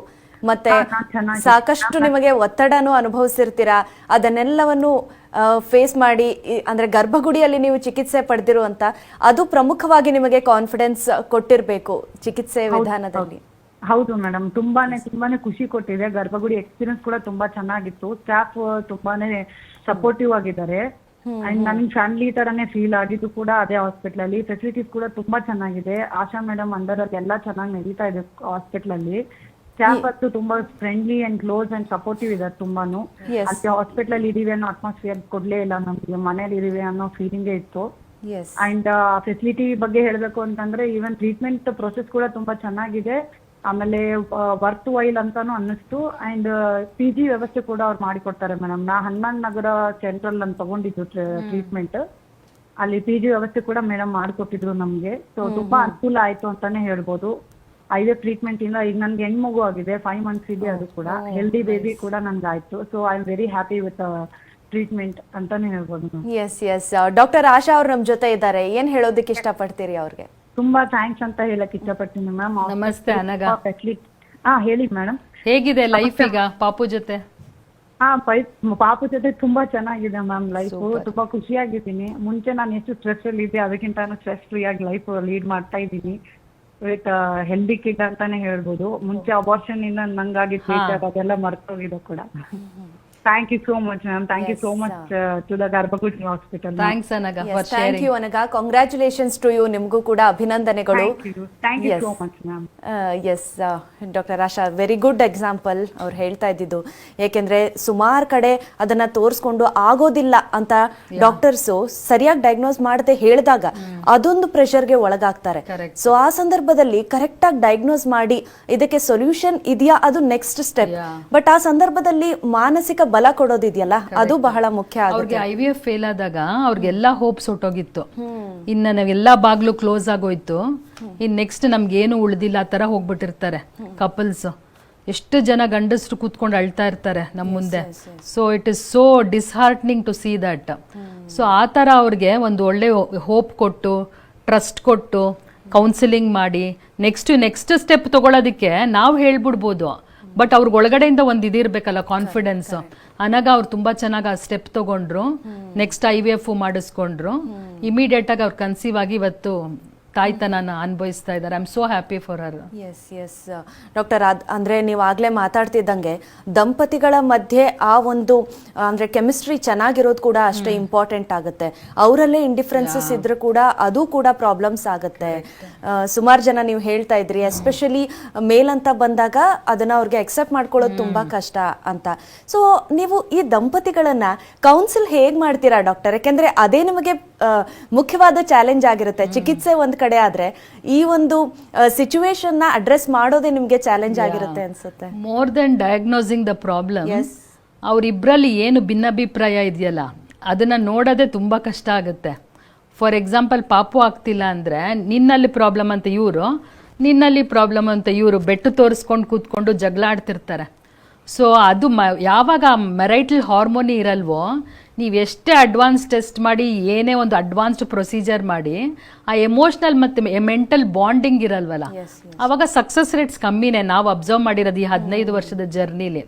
ಮತ್ತೆ. ಸಾಕಷ್ಟು ನಿಮಗೆ ಒತ್ತಡನೂ ಅನುಭವಿಸಿರ್ತೀರಾ? ಅದನ್ನೆಲ್ಲವನ್ನು ಫೇಸ್ ಮಾಡಿ ಅಂದ್ರೆ ಗರ್ಭಗುಡಿಯಲ್ಲಿ ನೀವು ಚಿಕಿತ್ಸೆ ಪಡೆದಿರುವಂತ ಅದು ಪ್ರಮುಖವಾಗಿ ನಿಮಗೆ ಕಾನ್ಫಿಡೆನ್ಸ್ ಕೊಟ್ಟಿರಬೇಕು ಚಿಕಿತ್ಸೆ ವಿಧಾನದಲ್ಲಿ. ಹೌದು ಮೇಡಮ್ ತುಂಬಾನೇ ತುಂಬಾನೇ ಖುಷಿ ಕೊಟ್ಟಿದೆ. ಗರ್ಭಗುಡಿ ಎಕ್ಸ್ಪೀರಿಯನ್ಸ್ ಕೂಡ ತುಂಬಾ ಚೆನ್ನಾಗಿತ್ತು. ಸ್ಟಾಫ್ ತುಂಬಾನೇ ಸಪೋರ್ಟಿವ್ ಆಗಿದ್ದಾರೆ. ಅಂಡ್ ನನ್ ಫ್ಯಾಮಿಲಿ ತರನೇ ಫೀಲ್ ಆಗಿದ್ದು ಕೂಡ ಅದೇ ಹಾಸ್ಪಿಟಲ್ ಅಲ್ಲಿ. ಫೆಸಿಲಿಟೀಸ್ ಕೂಡ ತುಂಬಾ ಚೆನ್ನಾಗಿದೆ. ಆಶಾ ಮೇಡಮ್ ಅಂಡರ್ ಅಲ್ಲಿ ಎಲ್ಲ ಚೆನ್ನಾಗಿ ನಡೀತಾ ಇದೆ ಹಾಸ್ಪಿಟಲ್ ಅಲ್ಲಿ. ಸ್ಟಾಫ್ ಅಂತೂ ತುಂಬಾ friendly and close and supportive ಇದ್ದಾರೆ ತುಂಬಾನು. ಅಲ್ಲಿ ಹಾಸ್ಪಿಟಲ್ ಅಲ್ಲಿ ಇದೀವಿ ಅನ್ನೋ ಅಟ್ಮಾಸ್ಫಿಯರ್ ಕೊಡ್ಲೇ ಇಲ್ಲ ನಮ್ಗೆ. ಮನೇಲಿ ಇದೀವಿ ಅನ್ನೋ ಫೀಲಿಂಗ್ ಇತ್ತು. ಅಂಡ್ ಫೆಸಿಲಿಟಿ ಬಗ್ಗೆ ಹೇಳಬೇಕು ಅಂತಂದ್ರೆ ಈವನ್ ಟ್ರೀಟ್ಮೆಂಟ್ ಪ್ರೊಸೆಸ್ ಕೂಡ ತುಂಬಾ ಚೆನ್ನಾಗಿದೆ. ಆಮೇಲೆ ವರ್ತ್ ವೈಲ್ ಅಂತಾನು ಅನ್ನಿಸ್ತು. ಅಂಡ್ ಪಿ ಜಿ ವ್ಯವಸ್ಥೆ ಕೂಡ ಅವ್ರು ಮಾಡಿಕೊಡ್ತಾರೆ ಮೇಡಮ್ ನಾ ಹನುಮಾನ್ ನಗರ ಸೆಂಟ್ರಲ್ ಅಂತ ತಗೊಂಡಿದ್ದು ಟ್ರೀಟ್ಮೆಂಟ್ ಅಲ್ಲಿ ಪಿ ಜಿ ವ್ಯವಸ್ಥೆ ಕೂಡ ಮೇಡಮ್ ಮಾಡಿಕೊಟ್ಟಿದ್ರು ನಮ್ಗೆ. ಸೊ ತುಂಬಾ ಅನುಕೂಲ ಆಯ್ತು ಅಂತಾನೆ ಹೇಳ್ಬೋದು. ಐದೇ ಟ್ರೀಟ್ಮೆಂಟ್ ಇಂದ ಈಗ ನನ್ಗೆ ಹೆಣ್ಮಗು ಆಗಿದೆ. ಫೈವ್ ಮಂತ್ಸ್ ಇದೆ ಅದು ಕೂಡ. ಹೆಲ್ದಿ ಬೇಬಿ ಕೂಡ ನನ್ಗೆ ಆಯ್ತು. So I am very happy with treatment ಅಂತಾನೆ ಹೇಳ್ಬೋದು ಎಸ್ ಎಸ್ ಡಾಕ್ಟರ್ ಆಶಾ ಅವ್ರು ನಮ್ ಜೊತೆ ಇದ್ದಾರೆ. ಏನ್ ಹೇಳೋದಕ್ಕೆ ಇಷ್ಟಪಡ್ತೀರಿ ಅವ್ರಿಗೆ? ತುಂಬಾ ಥ್ಯಾಂಕ್ಸ್ ಅಂತ ಹೇಳಕ್ ಇಷ್ಟಪಡ್ತೀನಿ ಮ್ಯಾಮ್ ನಮಸ್ತೆ ಅನಗ ಫೆಸಿಲಿಟಿ ಹಾ ಹೇಳಿ ಮೇಡಮ್ ಹೇಗಿದೆ ಲೈಫ್ ಈಗ ಪಾಪು ಜೊತೆ? ಹಾ ಪಾಪು ಜೊತೆ ತುಂಬಾ ಚೆನ್ನಾಗಿದೆ ಮ್ಯಾಮ್ ಲೈಫ್ ತುಂಬಾ ಖುಷಿಯಾಗಿದ್ದೀನಿ. ಮುಂಚೆ ನಾನು ಎಷ್ಟು ಸ್ಟ್ರೆಸ್ ಅಲ್ಲಿ ಇದ್ದೆ ಅದಕ್ಕಿಂತ ಸ್ಟ್ರೆಸ್ ಫ್ರೀ ಆಗಿ ಲೈಫ್ ಲೀಡ್ ಮಾಡ್ತಾ ಇದ್ದೀನಿ. ವಿತ್ ಹೆಲ್ದಿ ಕಿಡ್ ಅಂತಾನೆ ಹೇಳ್ಬೋದು. ಮುಂಚೆ ಅಬಾರ್ಷನ್ ಇಂದ ನಂಗಾಗಿ ಅದೆಲ್ಲ ಮರ್ತೋಗಿದೆ ಕೂಡ. Thank you so much ma'am thank you so much to the Garbhagudi hospital thanks Anagha for thank sharing you Anagha congratulations to you ನಿಮಗೂ ಕೂಡ ಅಭಿನಂದನೆಗಳು thank you thank you so much ma'am yes doctor Asha very good example ಅವ್ರು ಹೇಳ್ತಾ ಇದ್ದಿದ್ದು. ಏಕೆಂದ್ರೆ ಸುಮಾರು ಕಡೆ ಅದನ್ನ ತೋರಿಸ್ಕೊಂಡು ಆಗೋದಿಲ್ಲ ಅಂತ ಡಾಕ್ಟರ್ಸು ಸರಿಯಾಗಿ ಡಯಾಗ್ನೋಸ್ ಮಾಡದೆ ಹೇಳಿದಾಗ ಅದೊಂದು ಪ್ರೆಷರ್ಗೆ ಒಳಗಾಗ್ತಾರೆ. Correct. ಸೊ ಆ ಸಂದರ್ಭದಲ್ಲಿ ಕರೆಕ್ಟಾಗಿ ಡಯಾಗ್ನೋಸ್ ಮಾಡಿ ಇದಕ್ಕೆ ಸೊಲ್ಯೂಷನ್ ಇದೆಯಾ ಅದು ನೆಕ್ಸ್ಟ್ ಸ್ಟೆಪ್ Yeah. ಬಟ್ ಆ ಸಂದರ್ಭದಲ್ಲಿ ಮಾನಸಿಕ ಬಲ ಕೊಡೋದಿದೆಯಲ್ಲ ಅದು ಬಹಳ ಮುಖ್ಯ ಅವ್ರಿಗೆ ಐ ವಿ ಎಫ್ ಫೇಲ್ ಆದಾಗ ಅವ್ರಿಗೆಲ್ಲ ಹೋಪ್ಸ್ ಹೊಟ್ಟೋಗಿತ್ತು ಇನ್ನ ನಾವೆಲ್ಲ ಬಾಗ್ಲು ಕ್ಲೋಸ್ ಆಗೋಯ್ತು. ಇನ್ ನೆಕ್ಸ್ಟ್ ನಮ್ಗೇನು ಏನು ಉಳ್ದಿಲ್ಲ ಆ ತರ ಹೋಗ್ಬಿಟ್ಟಿರ್ತಾರೆ ಕಪಲ್ಸ್ ಎಷ್ಟು ಜನ ಗಂಡಸರು ಕೂತ್ಕೊಂಡು ಅಳ್ತಾ ಇರ್ತಾರೆ ನಮ್ಮ ಮುಂದೆ. So it is so disheartening to see that so ಆ ಥರ ಅವ್ರಿಗೆ ಒಂದು ಒಳ್ಳೆ ಹೋಪ್ ಕೊಟ್ಟು ಟ್ರಸ್ಟ್ ಕೊಟ್ಟು ಕೌನ್ಸಿಲಿಂಗ್ ಮಾಡಿ ನೆಕ್ಸ್ಟ್ ನೆಕ್ಸ್ಟ್ ಸ್ಟೆಪ್ ತಗೊಳ್ಳೋದಕ್ಕೆ ನಾವು ಹೇಳ್ಬಿಡ್ಬೋದು. ಬಟ್ ಅವ್ರಿಗೆ ಒಳಗಡೆಯಿಂದ ಒಂದು ಇದಿರಬೇಕಲ್ಲ ಕಾನ್ಫಿಡೆನ್ಸ್ ಅನಾಗ ಅವ್ರು ತುಂಬಾ ಚೆನ್ನಾಗಿ ಆ ಸ್ಟೆಪ್ ತಗೊಂಡ್ರು. ನೆಕ್ಸ್ಟ್ ಐ ವಿ ಎಫ್ ಮಾಡಿಸ್ಕೊಂಡ್ರು. ಇಮಿಡಿಯೇಟ್ ಆಗಿ ಅವ್ರು ಕನ್ಸೀವ್ ಆಗಿ ಇವತ್ತು ತಾಯ್ತನನ ಅನುಭವಿಸ್ತಾ ಇದ್ದಾರೆ. I am so happy for her yes yes doctor ಅದ್ ಅಂದರೆ ನೀವು ಆಗಲೇ ಮಾತಾಡ್ತಿದ್ದಂಗೆ ದಂಪತಿಗಳ ಮಧ್ಯೆ ಆ ಒಂದು ಅಂದರೆ ಕೆಮಿಸ್ಟ್ರಿ ಚೆನ್ನಾಗಿರೋದು ಕೂಡ ಅಷ್ಟೇ ಇಂಪಾರ್ಟೆಂಟ್ ಆಗುತ್ತೆ. ಅವರಲ್ಲೇ ಇಂಡಿಫ್ರೆನ್ಸಸ್ ಇದ್ರೂ ಕೂಡ ಅದು ಕೂಡ ಪ್ರಾಬ್ಲಮ್ಸ್ ಆಗುತ್ತೆ. ಸುಮಾರು ಜನ ನೀವು ಹೇಳ್ತಾ ಇದ್ರಿ ಎಸ್ಪೆಷಲಿ ಮೇಲ್ ಅಂತ ಬಂದಾಗ ಅದನ್ನು ಅವ್ರಿಗೆ ಎಕ್ಸೆಪ್ಟ್ ಮಾಡ್ಕೊಳ್ಳೋದು ತುಂಬ ಕಷ್ಟ ಅಂತ. ಸೊ ನೀವು ಈ ದಂಪತಿಗಳನ್ನು ಕೌನ್ಸಿಲ್ ಹೇಗೆ ಮಾಡ್ತೀರಾ ಡಾಕ್ಟರ್ ಯಾಕೆಂದರೆ ಅದೇ ನಿಮಗೆ ಮುಖ್ಯವಾದ ಚಾಲೆಂಜ್ ಆಗಿರುತ್ತೆ. ಚಿಕಿತ್ಸೆ ಒಂದ್ ಕಡೆ ಆದ್ರೆ ಈ ಒಂದು ಸಿಚುವೇಶನ್ನ ಅಡ್ರೆಸ್ ಮಾಡೋದೇ ನಿಮ್ಗೆ ಚಾಲೆಂಜ್ ಆಗಿರುತ್ತೆ ಅನ್ಸುತ್ತೆ. More than diagnosing the problem ಅವರಿಬ್ಬರಲ್ಲಿ ಏನು ಭಿನ್ನಾಭಿಪ್ರಾಯ ಇದೆಯಲ್ಲ ಅದನ್ನ ನೋಡೋದೇ ತುಂಬಾ ಕಷ್ಟ ಆಗುತ್ತೆ. ಫಾರ್ ಎಕ್ಸಾಂಪಲ್ ಪಾಪು ಆಗ್ತಿಲ್ಲ ಅಂದ್ರೆ ನಿನ್ನಲ್ಲಿ ಪ್ರಾಬ್ಲಮ್ ಅಂತ ಇವರು ನಿನ್ನಲ್ಲಿ ಪ್ರಾಬ್ಲಮ್ ಅಂತ ಇವರು ಬೆಟ್ಟು ತೋರಿಸ್ಕೊಂಡು ಕೂತ್ಕೊಂಡು ಜಗಳ ಆಡ್ತಿರ್ತಾರೆ ಸೊ ಅದು ಮ ಯಾವಾಗ ಮೆರೈಟಲ್ ಹಾರ್ಮೋನಿ ಇರಲ್ವೋ ನೀವು ಎಷ್ಟೇ ಅಡ್ವಾನ್ಸ್ ಟೆಸ್ಟ್ ಮಾಡಿ ಏನೇ ಒಂದು ಅಡ್ವಾನ್ಸ್ಡ್ ಪ್ರೊಸೀಜರ್ ಮಾಡಿ ಆ ಎಮೋಷನಲ್ ಮತ್ತು ಮೆಂಟಲ್ ಬಾಂಡಿಂಗ್ ಇರಲ್ವಲ್ಲ? ಅವಾಗ ಸಕ್ಸಸ್ ರೇಟ್ಸ್ ಕಮ್ಮಿನೇ ನಾವು ಅಬ್ಸರ್ವ್ ಮಾಡಿರೋದು ಈ ಹದಿನೈದು ವರ್ಷದ ಜರ್ನಿಲಿ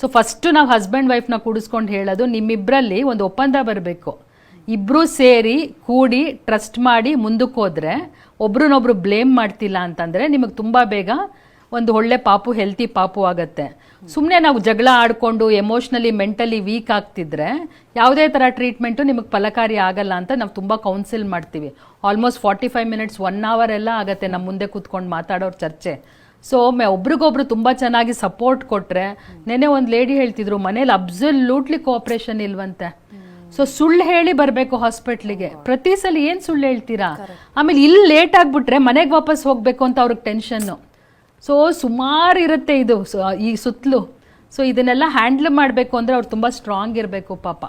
ಸೊ ಫಸ್ಟು ನಾವು ಹಸ್ಬೆಂಡ್ ವೈಫ್ನ ಕೂಡಿಸ್ಕೊಂಡು ಹೇಳೋದು ನಿಮ್ಮಿಬ್ಬರಲ್ಲಿ ಒಂದು ಒಪ್ಪಂದ ಬರಬೇಕು. ಇಬ್ಬರೂ ಸೇರಿ ಕೂಡಿ ಟ್ರಸ್ಟ್ ಮಾಡಿ ಮುಂದಕ್ಕೆ ಹೋದ್ರೆ ಒಬ್ರನ್ನೊಬ್ರು ಬ್ಲೇಮ್ ಮಾಡ್ತಿಲ್ಲ ಅಂತಂದ್ರೆ ನಿಮಗೆ ತುಂಬಾ ಬೇಗ ಒಂದು ಒಳ್ಳೆ ಪಾಪು ಹೆಲ್ತಿ ಪಾಪು ಆಗತ್ತೆ. ಸುಮ್ಮನೆ ನಾವು ಜಗಳ ಆಡ್ಕೊಂಡು ಎಮೋಷ್ನಲಿ ಮೆಂಟಲಿ ವೀಕ್ ಆಗ್ತಿದ್ರೆ ಯಾವುದೇ ಥರ ಟ್ರೀಟ್ಮೆಂಟು ನಿಮಗೆ ಫಲಕಾರಿ ಆಗಲ್ಲ ಅಂತ ನಾವು ತುಂಬ ಕೌನ್ಸಿಲ್ ಮಾಡ್ತೀವಿ. Almost forty five minutes one hour ಎಲ್ಲ ಆಗುತ್ತೆ ನಮ್ಮ ಮುಂದೆ ಕೂತ್ಕೊಂಡು ಮಾತಾಡೋರು ಚರ್ಚೆ. ಸೊ ಒಮ್ಮೆ ಒಬ್ರಿಗೊಬ್ರು ತುಂಬ ಚೆನ್ನಾಗಿ ಸಪೋರ್ಟ್ ಕೊಟ್ಟರೆ ನೆನೆ ಒಂದು ಲೇಡಿ ಹೇಳ್ತಿದ್ರು ಮನೇಲಿ ಅಬ್ಸಲ್ಯೂಟ್ಲಿ ಕೋಆಪ್ರೇಷನ್ ಇಲ್ವಂತೆ. ಸೊ ಸುಳ್ಳು ಹೇಳಿ ಬರಬೇಕು ಹಾಸ್ಪಿಟ್ಲಿಗೆ ಪ್ರತಿ ಸಲ ಏನು ಸುಳ್ಳು ಹೇಳ್ತೀರಾ? ಆಮೇಲೆ ಇಲ್ಲಿ ಲೇಟ್ ಆಗ್ಬಿಟ್ರೆ ಮನೆಗೆ ವಾಪಸ್ ಹೋಗ್ಬೇಕು ಅಂತ ಅವ್ರಿಗೆ ಟೆನ್ಷನ್ನು ಸೊ ಸುಮಾರು ಇರುತ್ತೆ ಇದು. ಸೊ- ಈ ಸುತ್ತಲೂ. ಸೊ ಇದನ್ನೆಲ್ಲ ಹ್ಯಾಂಡಲ್ ಮಾಡಬೇಕು ಅಂದ್ರೆ ಅವ್ರು ತುಂಬ ಸ್ಟ್ರಾಂಗ್ ಇರಬೇಕು ಪಾಪ.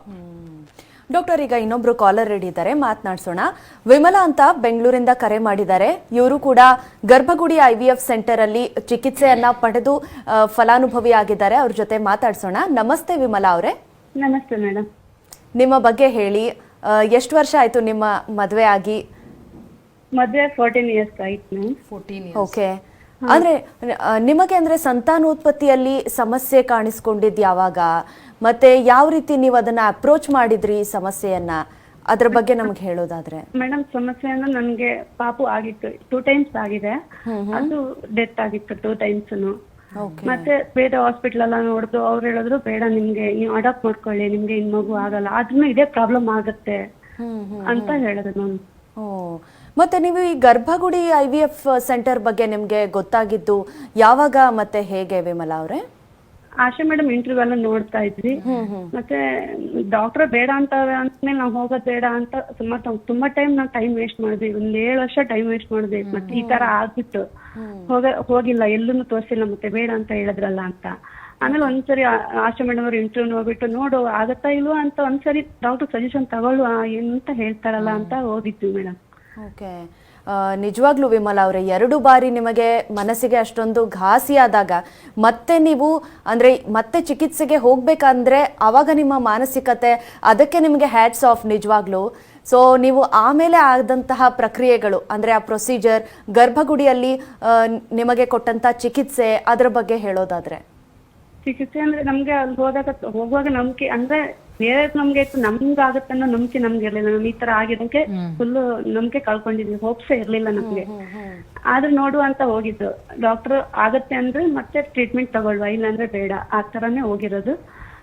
ಡಾಕ್ಟರ್ ಈಗ ಇನ್ನೊಬ್ರು ಕಾಲರ್ ರೆಡಿ ಇದ್ದಾರೆ ಮಾತನಾಡ್ಸೋಣ. ವಿಮಲಾ ಅಂತ ಬೆಂಗಳೂರಿಂದ ಕರೆ ಮಾಡಿದ್ದಾರೆ. ಇವರು ಕೂಡ ಗರ್ಭಗುಡಿ ಐ ವಿ ಎಫ್ ಸೆಂಟರ್ ಅಲ್ಲಿ ಚಿಕಿತ್ಸೆಯನ್ನ ಪಡೆದು ಆ, ಫಲಾನುಭವಿ ಆಗಿದ್ದಾರೆ ಅವ್ರ ಜೊತೆ ಮಾತಾಡ್ಸೋಣ. ನಮಸ್ತೆ ವಿಮಲಾ ಅವರೇ. ನಮಸ್ತೆ ಮೇಡಮ್ ನಿಮ್ಮ ಬಗ್ಗೆ ಹೇಳಿ. ಎಷ್ಟು ವರ್ಷ ಆಯ್ತು ನಿಮ್ಮ ಮದುವೆ ಆಗಿ? ಮದುವೆ ಫೋರ್ಟೀನ್ ಇಯರ್ಸ್ ಆಯ್ತು ಓಕೆ ಅಂದ್ರೆ ಆ, ನಿಮಗೆ ಅಂದ್ರೆ ಸಂತಾನೋತ್ಪತ್ತಿಯಲ್ಲಿ ಸಮಸ್ಯೆ ಕಾಣಿಸ್ಕೊಂಡಿದ್ ಯಾವಾಗ? ಮತ್ತೆ ಯಾವ ರೀತಿ ನೀವು ಅದನ್ನ ಅಪ್ರೋಚ್ ಮಾಡಿದ್ರಿ ಈ ಸಮಸ್ಯೆಯನ್ನ? ಅದ್ರ ಬಗ್ಗೆ ನಮ್ಗೆ ಹೇಳೋದಾದ್ರೆ. ಮೇಡಮ್ ಸಮಸ್ಯೆ ಅಂದ್ರೆ ನನ್ಗೆ ಪಾಪು ಆಗಿತ್ತು. ಟೂ ಟೈಮ್ಸ್ ಆಗಿದೆ. ಅದು ಡೆತ್ ಆಗಿತ್ತು ಟೂ ಟೈಮ್ಸ್ ಮತ್ತೆ ಬೇರೆ ಹಾಸ್ಪಿಟಲ್ ಎಲ್ಲ ನೋಡಿದ್ರು ಅವ್ರು ಹೇಳಿದ್ರು ಬೇಡ ನಿಮ್ಗೆ ನೀವು ಅಡಾಪ್ಟ್ ಮಾಡ್ಕೊಳ್ಳಿ ನಿಮ್ಗೆ ಇನ್ ಮಗು ಆಗಲ್ಲ. ಆದ್ರೂ ಇದೇ ಪ್ರಾಬ್ಲಮ್ ಆಗುತ್ತೆ. ಅಂತ ಹೇಳಿದ್ರು. ನಾನು ಮತ್ತೆ ನೀವು ಈ ಗರ್ಭಗುಡಿ ಐ ವಿ ಎಫ್ ಸೆಂಟರ್ ಬಗ್ಗೆ ನಿಮ್ಗೆ ಗೊತ್ತಾಗಿದ್ದು ಯಾವಾಗ ಮತ್ತೆ ಹೇಗೆ ವಿಮಲಾ ಅವರೇ? ಆಶಾ ಮೇಡಮ್ ಇಂಟರ್ವ್ಯೂ ಎಲ್ಲ ನೋಡ್ತಾ ಇದ್ವಿ. ಮತ್ತೆ ಡಾಕ್ಟರ್ ಬೇಡ ಅಂತ ಅಂದ್ಮೇಲೆ ನಾವು ಹೋಗೋದ್ ಬೇಡ ಅಂತ ತುಂಬಾ ತುಂಬಾ ಟೈಮ್ ನಾವು ಟೈಮ್ ವೇಸ್ಟ್ ಮಾಡಿದ್ವಿ. ಒಂದ್ ಏಳು ವರ್ಷ ಟೈಮ್ ವೇಸ್ಟ್ ಮಾಡಿದ್ವಿ. ಮತ್ತೆ ಈ ತರ ಆಗ್ಬಿಟ್ಟು. ಹೋಗ ಹೋಗಿಲ್ಲ. ಎಲ್ಲೂ ತೋರಿಸಿಲ್ಲ. ಮತ್ತೆ ಬೇಡ ಅಂತ ಹೇಳಿದ್ರಲ್ಲ ಅಂತ. ಆಮೇಲೆ ಒಂದ್ಸರಿ ಆಶಾ ಮೇಡಮ್ ಅವ್ರ ಇಂಟರ್ವ್ಯೂ ಹೋಗ್ಬಿಟ್ಟು ನೋಡು ಆಗತ್ತಾ ಇಲ್ವಾ ಅಂತ ಒಂದ್ಸರಿ ಡಾಕ್ಟರ್ ಸಜೆಷನ್ ತಗೊಳ್ಳುವ ಎಂತ ಹೇಳ್ತಾರಲ್ಲ ಅಂತ ಹೋಗಿದ್ವಿ ಮೇಡಮ್. ಓಕೆ. ನಿಜವಾಗ್ಲೂ ವಿಮಲ ಅವರೇ, ಎರಡು ಬಾರಿ ನಿಮಗೆ ಮನಸ್ಸಿಗೆ ಅಷ್ಟೊಂದು ಘಾಸಿಯಾದಾಗ ಮತ್ತೆ ನೀವು ಅಂದ್ರೆ ಮತ್ತೆ ಚಿಕಿತ್ಸೆಗೆ ಹೋಗಬೇಕಂದ್ರೆ ಆವಾಗ ನಿಮ್ಮ ಮಾನಸಿಕತೆ, ಅದಕ್ಕೆ ನಿಮಗೆ ಹ್ಯಾಟ್ಸ್ ಆಫ್ ನಿಜವಾಗ್ಲೂ. ಸೊ ನೀವು ಆಮೇಲೆ ಆದಂತಹ ಪ್ರಕ್ರಿಯೆಗಳು, ಅಂದ್ರೆ ಆ ಪ್ರೊಸೀಜರ್ ಗರ್ಭಗುಡಿಯಲ್ಲಿ ನಿಮಗೆ ಕೊಟ್ಟಂತಹ ಚಿಕಿತ್ಸೆ ಅದರ ಬಗ್ಗೆ ಹೇಳೋದಾದ್ರೆ. ಚಿಕಿತ್ಸೆ ಅಂದ್ರೆ ನಮ್ಗೆ ಅಲ್ಲಿ ಹೋದಾಗ, ಹೋಗುವಾಗ ನಂಬಿಕೆ, ಅಂದ್ರೆ ಬೇರೆ ನಮ್ಗೆ ಇತ್ತು ನಮ್ಗೆ ಆಗುತ್ತೆ ಅನ್ನೋ ನಂಬಿಕೆ ನಮ್ಗೆ ಇರ್ಲಿಲ್ಲ. ನಮ್ ಈ ತರ ಆಗಿದ್ದಕ್ಕೆ ಫುಲ್ ನಂಬಿಕೆ ಕಳ್ಕೊಂಡಿದ್ವಿ. ಹೋಪ್ಸೇ ಇರ್ಲಿಲ್ಲ ನಮ್ಗೆ. ಆದ್ರೆ ನೋಡು ಅಂತ ಹೋಗಿದ್ದು. ಡಾಕ್ಟರ್ ಆಗತ್ತೆ ಅಂದ್ರೆ ಮತ್ತೆ ಟ್ರೀಟ್ಮೆಂಟ್ ತಗೊಳ್ವಾ ಇಲ್ಲಾಂದ್ರೆ ಬೇಡ. ಆ ತರಾನೇ ಹೋಗಿರೋದು.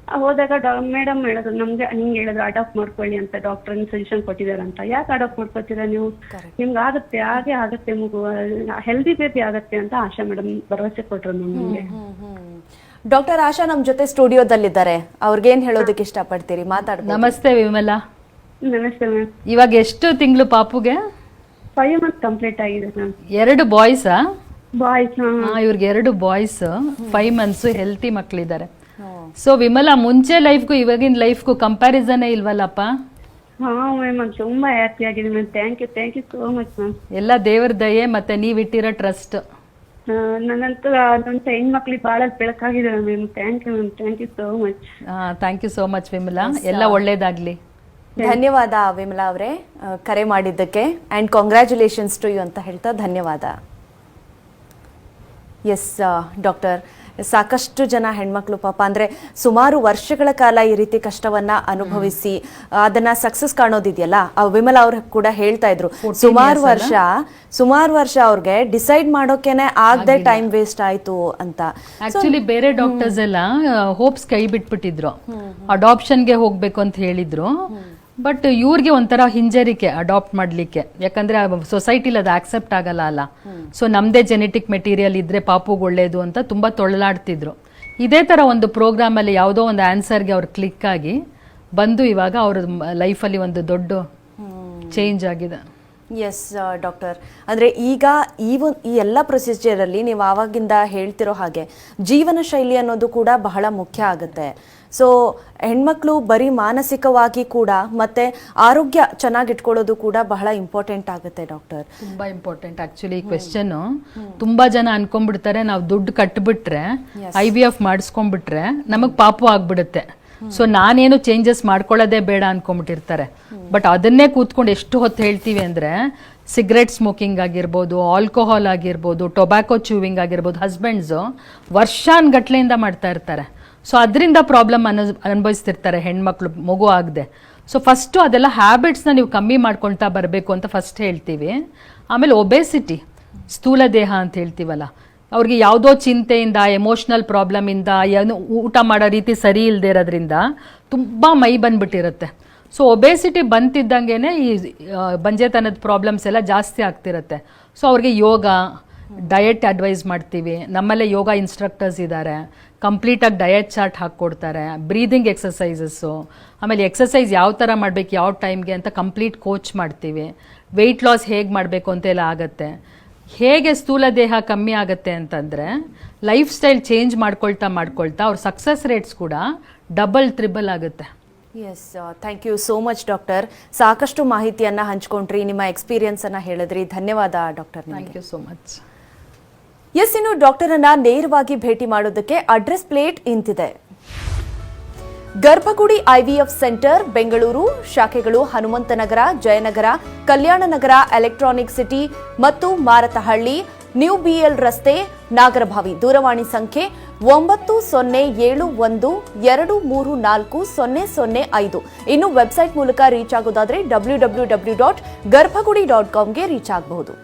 ಆ ಡಾ ಮೇಡಮ್ ಹೇಳಿದ್ರು ನಮ್ಗೆ ಹಿಂಗ್ ಹೇಳಿದ್ರು ಅಡಾಪ್ಟ್ ಮಾಡ್ಕೊಳ್ಳಿ ಅಂತ ಡಾಕ್ಟರ್ ಸಜೆಷನ್ ಕೊಟ್ಟಿದಾರಂತ ಯಾಕೆ ಅಡಾಪ್ಟ್ ಮಾಡ್ಕೊತೀರಾ ನೀವು? ನಿಮ್ಗೆ ಆಗುತ್ತೆ ಹಾಗೆ ಆಗುತ್ತೆ ಮಗು ಹೆಲ್ದಿ ಬೇಬಿ ಆಗತ್ತೆ ಅಂತ ಆಶಾ ಮೇಡಮ್ ಭರವಸೆ ಕೊಟ್ರು ನಮಗೆ ಡಾಕ್ಟರ್ ಆಶಾ ನಮ್ ಜೊತೆ ಸ್ಟುಡಿಯೋದಲ್ಲಿದ್ದಾರೆ. ಅವ್ರಿಗೇನ್ ಹೇಳೋದಕ್ಕೆ ಇಷ್ಟಪಡ್ತೀರಿ? ಮಾತಾಡ ನಮಸ್ತೆ ವಿಮಲಾ. ನಮಸ್ತೆ ಮ್ಯಾಮ್ ಇವಾಗ ಎಷ್ಟು ತಿಂಗಳು ಪಾಪುಗೆ? ಫೈವ್ ಮಂತ್ ಕಂಪ್ಲೀಟ್ ಆಗಿದೆ ಮ್ಯಾಮ್ ಎರಡು ಬಾಯ್ಸಾ ಬಾಯ್ಸ್ ಇವ್ರಿಗೆ ಎರಡು ಬಾಯ್ಸ್ ಫೈವ್ ಮಂತ್ಸ್ ಹೆಲ್ತಿ ಮಕ್ಕಳಿದ್ದಾರೆ ಸೊ ವಿಮಲಾ ಮುಂಚೆ ಲೈಫ್ಗೂ ಇವಾಗಿನ ಲೈಫ್ಗೂ ಕಂಪ್ಯಾರಿಸನ್ ಇಲ್ವಲ್ಲಪ್ಪ? ಹಾ ಮ್ಯಾಮ್ ತುಂಬಾ ಹ್ಯಾಪಿ ಆಗಿದೆ ma'am thank you thank you so much ma'am ಎಲ್ಲ ದೇವರ ದಯೆ ಮತ್ತೆ ನೀವಿಟ್ಟಿರೋ ಟ್ರಸ್ಟ್ ನನ್ನಂತೂ ನನ್ನ ಹೆಣ್ಮಕ್ಳಿಗೆ ಬಹಳ ಬೆಳಕಾಗಿದೆ ma'am thank you ma'am thank you so much thank you so much Vimala. ಎಲ್ಲ ಒಳ್ಳೇದಾಗ್ಲಿ. ಧನ್ಯವಾದ ವಿಮಲಾ ಅವರೇ ಕರೆ ಮಾಡಿದ್ದಕ್ಕೆ. ಅಂಡ್ ಕಾಂಗ್ರ್ಯಾಚುಲೇಷನ್ಸ್ ಟು ಯು ಅಂತ ಹೇಳ್ತಾ ಧನ್ಯವಾದ. ಎಸ್ ಡಾಕ್ಟರ್ ಸಾಕಷ್ಟು ಜನ ಹೆಣ್ಮಕ್ಳು ಪಾಪ ಅಂದ್ರೆ ಸುಮಾರು ವರ್ಷಗಳ ಕಾಲ ಈ ರೀತಿ ಕಷ್ಟವನ್ನ ಅನುಭವಿಸಿ ಅದನ್ನ ಸಕ್ಸಸ್ ಕಾಣೋದಿದೆಯಲ್ಲ? ಆ ವಿಮಲಾ ಅವ್ರು ಕೂಡ ಹೇಳ್ತಾ ಇದ್ರು. ಸುಮಾರು ವರ್ಷ ಸುಮಾರು ವರ್ಷ ಅವ್ರಿಗೆ ಡಿಸೈಡ್ ಮಾಡೋಕೆನೆ ಆಗದೆ ಟೈಮ್ ವೇಸ್ಟ್ ಆಯ್ತು ಅಂತ. ಆಕ್ಚುಲಿ ಬೇರೆ ಡಾಕ್ಟರ್ಸ್ ಎಲ್ಲ ಹೋಪ್ಸ್ ಕೈ ಬಿಟ್ಬಿಟ್ಟಿದ್ರು. ಅಡಾಪ್ಷನ್ಗೆ ಹೋಗ್ಬೇಕು ಅಂತ ಹೇಳಿದ್ರು. ಬಟ್ ಇವ್ರಿಗೆ ಒಂಥರ ಹಿಂಜರಿಕೆ ಅಡಾಪ್ಟ್ ಮಾಡ್ಲಿಕ್ಕೆ. ಯಾಕಂದ್ರೆ ಸೊಸೈಟಿಲಿ ಅದು ಆಕ್ಸೆಪ್ಟ್ ಆಗಲ್ಲ ಅಲ್ಲ. ಸೊ ನಮ್ದೇ ಜೆನೆಟಿಕ್ ಮೆಟೀರಿಯಲ್ ಇದ್ರೆ ಪಾಪುಗೆ ಒಳ್ಳೇದು ಅಂತ ತುಂಬಾ ತೊಳಲಾಡ್ತಿದ್ರು. ಇದೇ ತರ ಒಂದು ಪ್ರೋಗ್ರಾಮ್ ಅಲ್ಲಿ ಯಾವುದೋ ಒಂದು ಆನ್ಸರ್ಗೆ ಅವ್ರು ಕ್ಲಿಕ್ ಆಗಿ ಬಂದು ಇವಾಗ ಅವ್ರ ಲೈಫಲ್ಲಿ ಒಂದು ದೊಡ್ಡ ಚೇಂಜ್ ಆಗಿದೆ. ಎಸ್ ಡಾಕ್ಟರ್ ಅಂದರೆ ಈಗ ಈ ಒಂದು ಈ ಎಲ್ಲ ಪ್ರೊಸೀಜರಲ್ಲಿ ನೀವು ಆವಾಗಿಂದ ಹೇಳ್ತಿರೋ ಹಾಗೆ ಜೀವನ ಶೈಲಿ ಅನ್ನೋದು ಕೂಡ ಬಹಳ ಮುಖ್ಯ ಆಗುತ್ತೆ. ಸೊ ಹೆಣ್ಮಕ್ಳು ಬರೀ ಮಾನಸಿಕವಾಗಿ ಕೂಡ ಮತ್ತೆ ಆರೋಗ್ಯ ಚೆನ್ನಾಗಿಟ್ಕೊಳ್ಳೋದು ಕೂಡ ಬಹಳ ಇಂಪಾರ್ಟೆಂಟ್ ಆಗುತ್ತೆ ಡಾಕ್ಟರ್ ತುಂಬಾ ಇಂಪಾರ್ಟೆಂಟ್ ಆಕ್ಚುಲಿ ಈ ಕ್ವೆಶನ್ ತುಂಬಾ ಜನ ಅನ್ಕೊಂಡ್ಬಿಡ್ತಾರೆ ನಾವು ದುಡ್ಡು ಕಟ್ಬಿಟ್ರೆ ಐ ವಿ ಎಫ್ ಮಾಡಿಸ್ಕೊಂಡ್ಬಿಟ್ರೆ ನಮಗ್ ಪಾಪು ಆಗ್ಬಿಡುತ್ತೆ. ಸೊ ನಾನೇನು ಚೇಂಜಸ್ ಮಾಡ್ಕೊಳ್ಳೋದೇ ಬೇಡ ಅನ್ಕೊಂಬಿಟ್ಟಿರ್ತಾರೆ ಬಟ್ ಅದನ್ನೇ ಕೂತ್ಕೊಂಡು ಎಷ್ಟು ಹೊತ್ತು ಹೇಳ್ತೀವಿ ಅಂದರೆ ಸಿಗರೆಟ್ ಸ್ಮೋಕಿಂಗ್ ಆಗಿರ್ಬೋದು ಆಲ್ಕೋಹಾಲ್ ಆಗಿರ್ಬೋದು ಟೊಬ್ಯಾಕೋ ಚೂವಿಂಗ್ ಆಗಿರ್ಬೋದು ಹಸ್ಬೆಂಡ್ಸು ವರ್ಷಾನ್ಗಟ್ಲೆಯಿಂದ ಮಾಡ್ತಾ ಇರ್ತಾರೆ. ಸೊ ಅದರಿಂದ ಪ್ರಾಬ್ಲಮ್ ಅನ, ಅನುಭವಿಸ್ತಿರ್ತಾರೆ ಹೆಣ್ಮಕ್ಳು, ಮಗು ಆಗದೆ. ಸೊ ಫಸ್ಟು ಅದೆಲ್ಲ ಹ್ಯಾಬಿಟ್ಸ್ನ ನೀವು ಕಮ್ಮಿ ಮಾಡ್ಕೊಳ್ತಾ ಬರಬೇಕು ಅಂತ ಫಸ್ಟ್ ಹೇಳ್ತೀವಿ. ಆಮೇಲೆ ಒಬೆಸಿಟಿ ಸ್ಥೂಲ ದೇಹ ಅಂತ ಹೇಳ್ತೀವಲ್ಲ ಅವ್ರಿಗೆ ಯಾವುದೋ ಚಿಂತೆಯಿಂದ ಎಮೋಷ್ನಲ್ ಪ್ರಾಬ್ಲಮಿಂದ ಏನು ಊಟ ಮಾಡೋ ರೀತಿ ಸರಿ ಇಲ್ಲದೆ ಇರೋದ್ರಿಂದ ತುಂಬ ಮೈ ಬಂದ್ಬಿಟ್ಟಿರುತ್ತೆ. ಸೊ ಒಬೇಸಿಟಿ ಬಂತಿದ್ದಂಗೆ ಈ ಬಂಜೆತನದ ಪ್ರಾಬ್ಲಮ್ಸ್ ಎಲ್ಲ ಜಾಸ್ತಿ ಆಗ್ತಿರುತ್ತೆ. ಸೊ ಅವ್ರಿಗೆ ಯೋಗ ಡಯಟ್ ಅಡ್ವೈಸ್ ಮಾಡ್ತೀವಿ. ನಮ್ಮಲ್ಲೇ ಯೋಗ ಇನ್ಸ್ಟ್ರಕ್ಟರ್ಸ್ ಇದ್ದಾರೆ. ಕಂಪ್ಲೀಟಾಗಿ ಡಯಟ್ ಚಾರ್ಟ್ ಹಾಕ್ಕೊಡ್ತಾರೆ. ಬ್ರೀದಿಂಗ್ ಎಕ್ಸಸೈಸಸ್ಸು ಆಮೇಲೆ ಎಕ್ಸಸೈಸ್ ಯಾವ ಥರ ಮಾಡಬೇಕು, ಯಾವ ಟೈಮ್ಗೆ ಅಂತ ಕಂಪ್ಲೀಟ್ ಕೋಚ್ ಮಾಡ್ತೀವಿ. ವೆಯ್ಟ್ ಲಾಸ್ ಹೇಗೆ ಮಾಡಬೇಕು ಅಂತೆಲ್ಲ ಆಗತ್ತೆ. ಹೇಗೆ ಸ್ಥೂಲ ದೇಹ ಕಮ್ಮಿ ಆಗುತ್ತೆ ಅಂತಂದರೆ ಲೈಫ್ ಸ್ಟೈಲ್ ಚೇಂಜ್ ಮಾಡ್ಕೊಳ್ತಾ ಮಾಡ್ಕೊಳ್ತಾ ಅವ್ರ ಸಕ್ಸಸ್ ರೇಟ್ಸ್ ಕೂಡ ಡಬಲ್ ತ್ರಿಬಲ್ ಆಗುತ್ತೆ. Yes thank you so much doctor ಸಾಕಷ್ಟು ಮಾಹಿತಿಯನ್ನು ಹಂಚ್ಕೊಂಡ್ರಿ ನಿಮ್ಮ ಎಕ್ಸ್ಪೀರಿಯನ್ಸ್ ಅನ್ನ ಹೇಳಿದ್ರಿ. ಧನ್ಯವಾದ doctor thank you so much yes ಇನ್ನು ಡಾಕ್ಟರನ್ನು ನೇರವಾಗಿ ಭೇಟಿ ಮಾಡೋದಕ್ಕೆ ಅಡ್ರೆಸ್ ಪ್ಲೇಟ್ ಇಂತಿದೆ. ಗರ್ಭಗುಡಿ ಐವಿಎಫ್ ಸೆಂಟರ್, ಬೆಂಗಳೂರು, ಶಾಖೆಗಳು ಹನುಮಂತನಗರ, ಜಯನಗರ ಕಲ್ಯಾಣ ನಗರ ಎಲೆಕ್ಟ್ರಾನಿಕ್ ಸಿಟಿ ಮತ್ತು ಮಾರತಹಳ್ಳಿ, ನ್ಯೂ ಬಿಎಲ್ ರಸ್ತೆ, ನಾಗರಭಾವಿ ದೂರವಾಣಿ ಸಂಖ್ಯೆ ಒಂಬತ್ತು ಸೊನ್ನೆ ಏಳು ಒಂದು ಎರಡು ಮೂರು ನಾಲ್ಕು ಸೊನ್ನೆ ಸೊನ್ನೆ ಐದು. ಇನ್ನು ವೆಬ್ಸೈಟ್ ಮೂಲಕ reach ಆಗೋದಾದರೆ W W W dot Garbhagudi dot ಕಾಮ್ಗೆ reach ಆಗಬಹುದು.